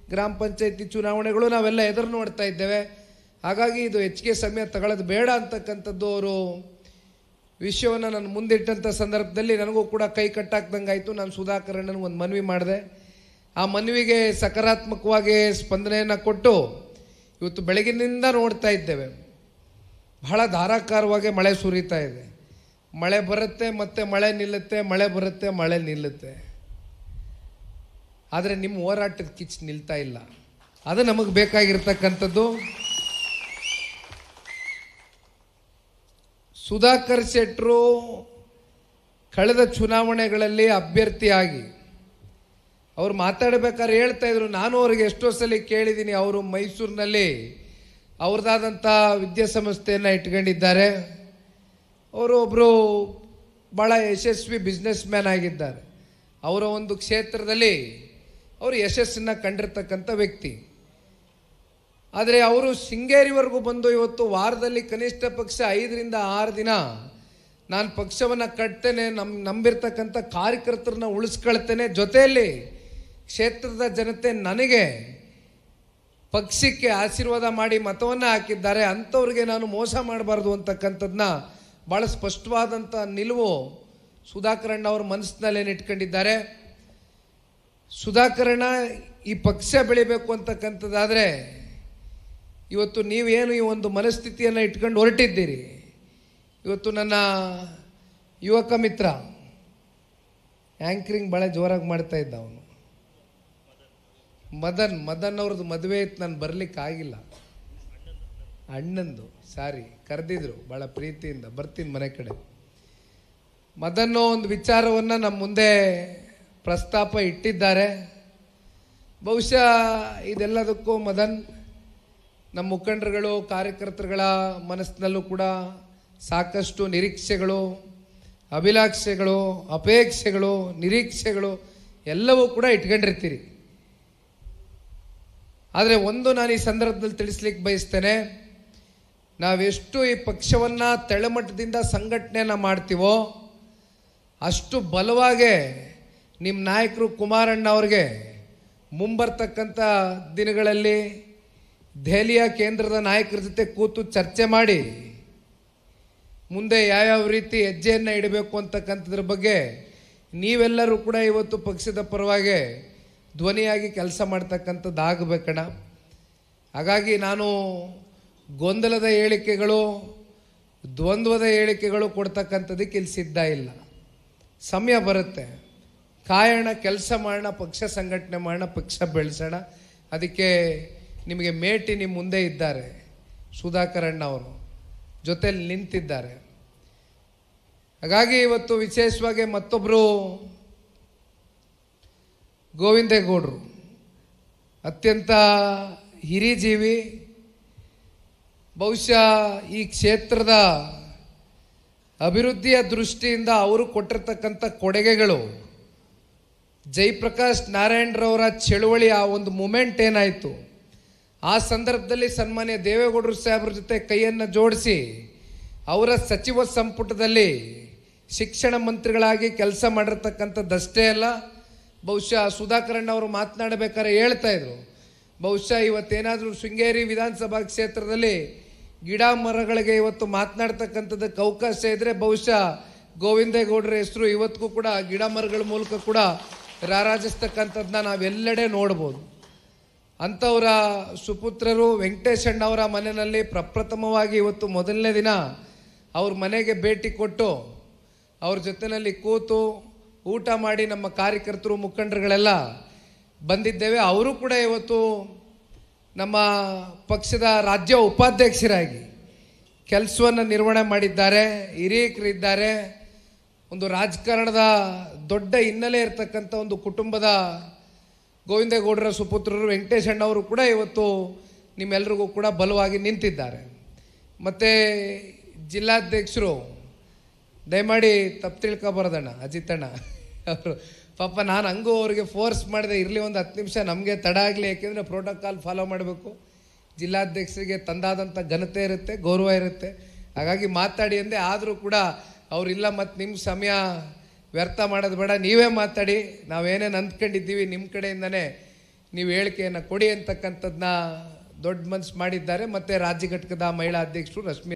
ಗ್ರಾಮ ಪಂಚಾಯಿತಿ ಚುನಾವಣೆಗಳು ನಾವೆಲ್ಲ ಎದುರು ನೋಡ್ತಾ ಇದ್ದೇವೆ. ಹಾಗಾಗಿ ಇದು ಹೆಚ್ಚಿಗೆ ಸಮಯ ತಗೊಳ್ಳೋದು ಬೇಡ ಅಂತಕ್ಕಂಥದ್ದು ಅವರು ವಿಷಯವನ್ನು ನಾನು ಮುಂದಿಟ್ಟಂಥ ಸಂದರ್ಭದಲ್ಲಿ ನನಗೂ ಕೂಡ ಕೈ ಕಟ್ಟಾಕ್ದಂಗೆ ಆಯಿತು ನಾನು ಸುಧಾಕರ್ ಅಣ್ಣನಿಗೆ ಒಂದು ಮನವಿ ಮಾಡಿದೆ. ಆ ಮನವಿಗೆ ಸಕಾರಾತ್ಮಕವಾಗಿ ಸ್ಪಂದನೆಯನ್ನು ಕೊಟ್ಟು ಇವತ್ತು ಬೆಳಗಿನಿಂದ ನೋಡ್ತಾ ಇದ್ದೇವೆ. ಬಹಳ ಧಾರಾಕಾರವಾಗಿ ಮಳೆ ಸುರಿತಾ ಇದೆ. ಮಳೆ ಬರುತ್ತೆ ಮತ್ತೆ ಮಳೆ ನಿಲ್ಲುತ್ತೆ, ಮಳೆ ಬರುತ್ತೆ ಮಳೆ ನಿಲ್ಲುತ್ತೆ. ಆದರೆ ನಿಮ್ಮ ಹೋರಾಟದ ಕಿಚ್ ನಿಲ್ತಾ ಇಲ್ಲ. ಅದು ನಮಗೆ ಬೇಕಾಗಿರ್ತಕ್ಕಂಥದ್ದು. ಸುಧಾಕರ್ ಶೆಟ್ಟರು ಕಳೆದ ಚುನಾವಣೆಗಳಲ್ಲಿ ಅಭ್ಯರ್ಥಿಯಾಗಿ ಅವ್ರು ಮಾತಾಡಬೇಕಾದ್ರೆ ಹೇಳ್ತಾ ಇದ್ರು. ನಾನು ಅವ್ರಿಗೆ ಎಷ್ಟೋ ಸಲ ಕೇಳಿದ್ದೀನಿ ಅವರು ಮೈಸೂರಿನಲ್ಲಿ ಅವ್ರದ್ದಾದಂಥ ವಿದ್ಯಾಸಂಸ್ಥೆಯನ್ನು ಇಟ್ಕೊಂಡಿದ್ದಾರೆ. ಅವರು ಒಬ್ಬರು ಭಾಳ ಯಶಸ್ವಿ ಬಿಸ್ನೆಸ್ ಮ್ಯಾನ್ ಆಗಿದ್ದಾರೆ. ಅವರ ಒಂದು ಕ್ಷೇತ್ರದಲ್ಲಿ ಅವರು ಯಶಸ್ಸನ್ನು ಕಂಡಿರ್ತಕ್ಕಂಥ ವ್ಯಕ್ತಿ. ಆದರೆ ಅವರು ಶೃಂಗೇರಿವರೆಗೂ ಬಂದು ಇವತ್ತು ವಾರದಲ್ಲಿ ಕನಿಷ್ಠ ಪಕ್ಷ ಐದರಿಂದ ಆರು ದಿನ ನಾನು ಪಕ್ಷವನ್ನು ಕಟ್ತೇನೆ ನಮ್ಮ ನಂಬಿರ್ತಕ್ಕಂಥ ಕಾರ್ಯಕರ್ತರನ್ನ ಉಳಿಸ್ಕೊಳ್ತೇನೆ ಜೊತೆಯಲ್ಲಿ ಕ್ಷೇತ್ರದ ಜನತೆ ನನಗೆ ಪಕ್ಷಕ್ಕೆ ಆಶೀರ್ವಾದ ಮಾಡಿ ಮತವನ್ನು ಹಾಕಿದ್ದಾರೆ, ಅಂಥವ್ರಿಗೆ ನಾನು ಮೋಸ ಮಾಡಬಾರ್ದು ಅಂತಕ್ಕಂಥದ್ದನ್ನ ಭಾಳ ಸ್ಪಷ್ಟವಾದಂಥ ನಿಲುವು ಸುಧಾಕರಣ್ಣ ಅವ್ರ ಮನಸ್ಸಿನಲ್ಲೇನು ಇಟ್ಕೊಂಡಿದ್ದಾರೆ. ಸುಧಾಕರಣ ಈ ಪಕ್ಷ ಬೆಳಿಬೇಕು ಅಂತಕ್ಕಂಥದ್ದಾದರೆ ಇವತ್ತು ನೀವೇನು ಈ ಒಂದು ಮನಸ್ಥಿತಿಯನ್ನು ಇಟ್ಕೊಂಡು ಹೊರಟಿದ್ದೀರಿ? ಇವತ್ತು ನನ್ನ ಯುವಕ ಮಿತ್ರ ಆ್ಯಂಕ್ರಿಂಗ್ ಭಾಳ ಜೋರಾಗಿ ಮಾಡ್ತಾ ಇದ್ದ ಅವನು. ಮದನ್ ಮದನ್ ಅವ್ರದ್ದು ಮದುವೆ ಇತ್ತು, ನಾನು ಬರ್ಲಿಕ್ಕೆ ಆಗಿಲ್ಲ. ಅಣ್ಣಂದು, ಸಾರಿ, ಕರೆದಿದ್ರು ಭಾಳ ಪ್ರೀತಿಯಿಂದ, ಬರ್ತೀನಿ ಮನೆ ಕಡೆ. ಮದನ್ನು ಒಂದು ವಿಚಾರವನ್ನು ನಮ್ಮ ಮುಂದೆ ಪ್ರಸ್ತಾಪ ಇಟ್ಟಿದ್ದಾರೆ. ಬಹುಶಃ ಇದೆಲ್ಲದಕ್ಕೂ ಮದನ್ ನಮ್ಮ ಮುಖಂಡರುಗಳು, ಕಾರ್ಯಕರ್ತರುಗಳ ಮನಸ್ಸಿನಲ್ಲೂ ಕೂಡ ಸಾಕಷ್ಟು ನಿರೀಕ್ಷೆಗಳು ಅಭಿಲಾಷೆಗಳು ಅಪೇಕ್ಷೆಗಳು, ನಿರೀಕ್ಷೆಗಳು ಎಲ್ಲವೂ ಕೂಡ ಇಟ್ಕೊಂಡಿರ್ತೀರಿ. ಆದರೆ ಒಂದು ನಾನು ಈ ಸಂದರ್ಭದಲ್ಲಿ ತಿಳಿಸ್ಲಿಕ್ಕೆ ಬಯಸ್ತೇನೆ ನಾವೆಷ್ಟು ಈ ಪಕ್ಷವನ್ನು ತಳಮಟ್ಟದಿಂದ ಸಂಘಟನೆಯನ್ನು ಮಾಡ್ತೀವೋ, ಅಷ್ಟು ಬಲವಾಗೆ ನಿಮ್ಮ ನಾಯಕರು ಕುಮಾರಣ್ಣ ಅವ್ರಿಗೆ ಮುಂಬರ್ತಕ್ಕಂಥ ದಿನಗಳಲ್ಲಿ ದೆಹಲಿಯ ಕೇಂದ್ರದ ನಾಯಕರ ಜೊತೆ ಕೂತು ಚರ್ಚೆ ಮಾಡಿ, ಮುಂದೆ ಯಾವ್ಯಾವ ರೀತಿ ಹೆಜ್ಜೆಯನ್ನು ಇಡಬೇಕು ಅಂತಕ್ಕಂಥದ್ರ ಬಗ್ಗೆ ನೀವೆಲ್ಲರೂ ಕೂಡ ಇವತ್ತು ಪಕ್ಷದ ಪರವಾಗಿ ಧ್ವನಿಯಾಗಿ ಕೆಲಸ ಮಾಡ್ತಕ್ಕಂಥದ್ದಾಗಬೇಕಣ ಹಾಗಾಗಿ ನಾನು ಗೊಂದಲದ ಹೇಳಿಕೆಗಳು, ದ್ವಂದ್ವದ ಹೇಳಿಕೆಗಳು ಕೊಡ್ತಕ್ಕಂಥದ್ದಕ್ಕೆ ಇಲ್ಲಿ ಸಿದ್ಧ ಇಲ್ಲ. ಸಮಯ ಬರುತ್ತೆ. ಕಾಯೋಣ, ಕೆಲಸ ಮಾಡೋಣ, ಪಕ್ಷ ಸಂಘಟನೆ ಮಾಡೋಣ, ಪಕ್ಷ ಬೆಳೆಸೋಣ. ಅದಕ್ಕೆ ನಿಮಗೆ ಮೇಟಿ ನಿಮ್ಮ ಮುಂದೆ ಇದ್ದಾರೆ ಸುಧಾಕರಣ್ಣ ಅವರು. ಜೊತೆಲಿ ನಿಂತಿದ್ದಾರೆ. ಹಾಗಾಗಿ ಇವತ್ತು ವಿಶೇಷವಾಗಿ ಮತ್ತೊಬ್ಬರು ಗೋವಿಂದೇಗೌಡರು. ಅತ್ಯಂತ ಹಿರಿಜೀವಿ. ಬಹುಶಃ ಈ ಕ್ಷೇತ್ರದ ಅಭಿವೃದ್ಧಿಯ ದೃಷ್ಟಿಯಿಂದ ಅವರು ಕೊಟ್ಟಿರ್ತಕ್ಕಂಥ ಕೊಡುಗೆಗಳು. ಜಯಪ್ರಕಾಶ್ ನಾರಾಯಣರವರ ಚಳುವಳಿ ಆ ಒಂದು ಮೂಮೆಂಟ್ ಏನಾಯಿತು. ಆ ಸಂದರ್ಭದಲ್ಲಿ ಸನ್ಮಾನ್ಯ ದೇವೇಗೌಡರು ಸಾಹೇಬ್ರ ಜೊತೆ ಕೈಯನ್ನು ಜೋಡಿಸಿ ಅವರ ಸಚಿವ ಸಂಪುಟದಲ್ಲಿ ಶಿಕ್ಷಣ ಮಂತ್ರಿಗಳಾಗಿ ಕೆಲಸ ಮಾಡಿರ್ತಕ್ಕಂಥದ್ದಷ್ಟೇ ಅಲ್ಲ ಬಹುಶಃ ಸುಧಾಕರಣ್ಣ ಅವರು ಮಾತನಾಡಬೇಕಾದ್ರೆ ಹೇಳ್ತಾ ಇದ್ರು. ಬಹುಶಃ ಇವತ್ತೇನಾದರೂ ಶೃಂಗೇರಿ ವಿಧಾನಸಭಾ ಕ್ಷೇತ್ರದಲ್ಲಿ ಗಿಡ ಮರಗಳಿಗೆ ಇವತ್ತು ಮಾತನಾಡ್ತಕ್ಕಂಥದ್ದಕ್ಕೆ ಅವಕಾಶ ಇದ್ರೆ ಬಹುಶಃ ಗೋವಿಂದೇಗೌಡರ ಹೆಸರು ಇವತ್ತಿಗೂ ಕೂಡ ಗಿಡ ಮರಗಳ ಮೂಲಕ ಕೂಡ ರಾರಾಜಿಸ್ತಕ್ಕಂಥದ್ದನ್ನ ನಾವೆಲ್ಲೆಡೆ ನೋಡ್ಬೋದು. ಅಂಥವರ ಸುಪುತ್ರರು ವೆಂಕಟೇಶಣ್ಣವರ ಮನೆಯಲ್ಲಿ ಪ್ರಪ್ರಥಮವಾಗಿ ಇವತ್ತು ಮೊದಲನೇ ದಿನ ಅವ್ರ ಮನೆಗೆ ಭೇಟಿ ಕೊಟ್ಟು ಅವ್ರ ಜೊತೆಯಲ್ಲಿ ಕೂತು ಊಟ ಮಾಡಿ ನಮ್ಮ ಕಾರ್ಯಕರ್ತರು, ಮುಖಂಡರುಗಳೆಲ್ಲ ಬಂದಿದ್ದೇವೆ. ಅವರು ಕೂಡ ಇವತ್ತು ನಮ್ಮ ಪಕ್ಷದ ರಾಜ್ಯ ಉಪಾಧ್ಯಕ್ಷರಾಗಿ ಕೆಲಸವನ್ನು ನಿರ್ವಹಣೆ ಮಾಡಿದ್ದಾರೆ. ಹಿರಿಯಕರಿದ್ದಾರೆ ಒಂದು ರಾಜಕಾರಣದ ದೊಡ್ಡ ಹಿನ್ನೆಲೆ ಇರತಕ್ಕಂಥ ಒಂದು ಕುಟುಂಬದ ಗೋವಿಂದೇಗೌಡರ ಸುಪುತ್ರರು ವೆಂಕಟೇಶ್ ಅಣ್ಣವರು ಕೂಡ ಇವತ್ತು ನಿಮ್ಮೆಲ್ಲರಿಗೂ ಕೂಡ ಬಲವಾಗಿ ನಿಂತಿದ್ದಾರೆ. ಮತ್ತು ಜಿಲ್ಲಾಧ್ಯಕ್ಷರು, ದಯಮಾಡಿ ತಪ್ಪು ತಿಳ್ಕೊಬಾರ್ದಣ್ಣ ಅಜಿತಣ್ಣ ಅವರು, ಪಾಪ ನಾನು ಹಂಗೂ ಅವ್ರಿಗೆ ಫೋರ್ಸ್ ಮಾಡಿದೆ ಇರಲಿ ಒಂದು ಹತ್ತು ನಿಮಿಷ, ನಮಗೆ ತಡ ಆಗಲಿ, ಯಾಕೆಂದರೆ ಪ್ರೋಟೋಕಾಲ್ ಫಾಲೋ ಮಾಡಬೇಕು. ಜಿಲ್ಲಾಧ್ಯಕ್ಷರಿಗೆ ತಂದಾದಂಥ ಘನತೆ ಇರುತ್ತೆ, ಗೌರವ ಇರುತ್ತೆ. ಹಾಗಾಗಿ ಮಾತಾಡಿ ಅಂದೆ ಆದರೂ ಕೂಡ ಅವರಿಲ್ಲ ಮತ್ತು ನಿಮ್ಮ ಸಮಯ ವ್ಯರ್ಥ ಮಾಡೋದು ಬೇಡ, ನೀವೇ ಮಾತಾಡಿ. ನಾವೇನೇನು ಅಂದ್ಕೊಂಡಿದ್ದೀವಿ ನಿಮ್ಮ ಕಡೆಯಿಂದನೇ ನೀವು ಹೇಳಿಕೆಯನ್ನು ಕೊಡಿ ಅಂತಕ್ಕಂಥದ್ದನ್ನ ದೊಡ್ಡ ಮನಸ್ಸು ಮಾಡಿದ್ದಾರೆ. ಮತ್ತು ರಾಜ್ಯ ಘಟಕದ ಮಹಿಳಾ ಅಧ್ಯಕ್ಷರು ರಶ್ಮಿ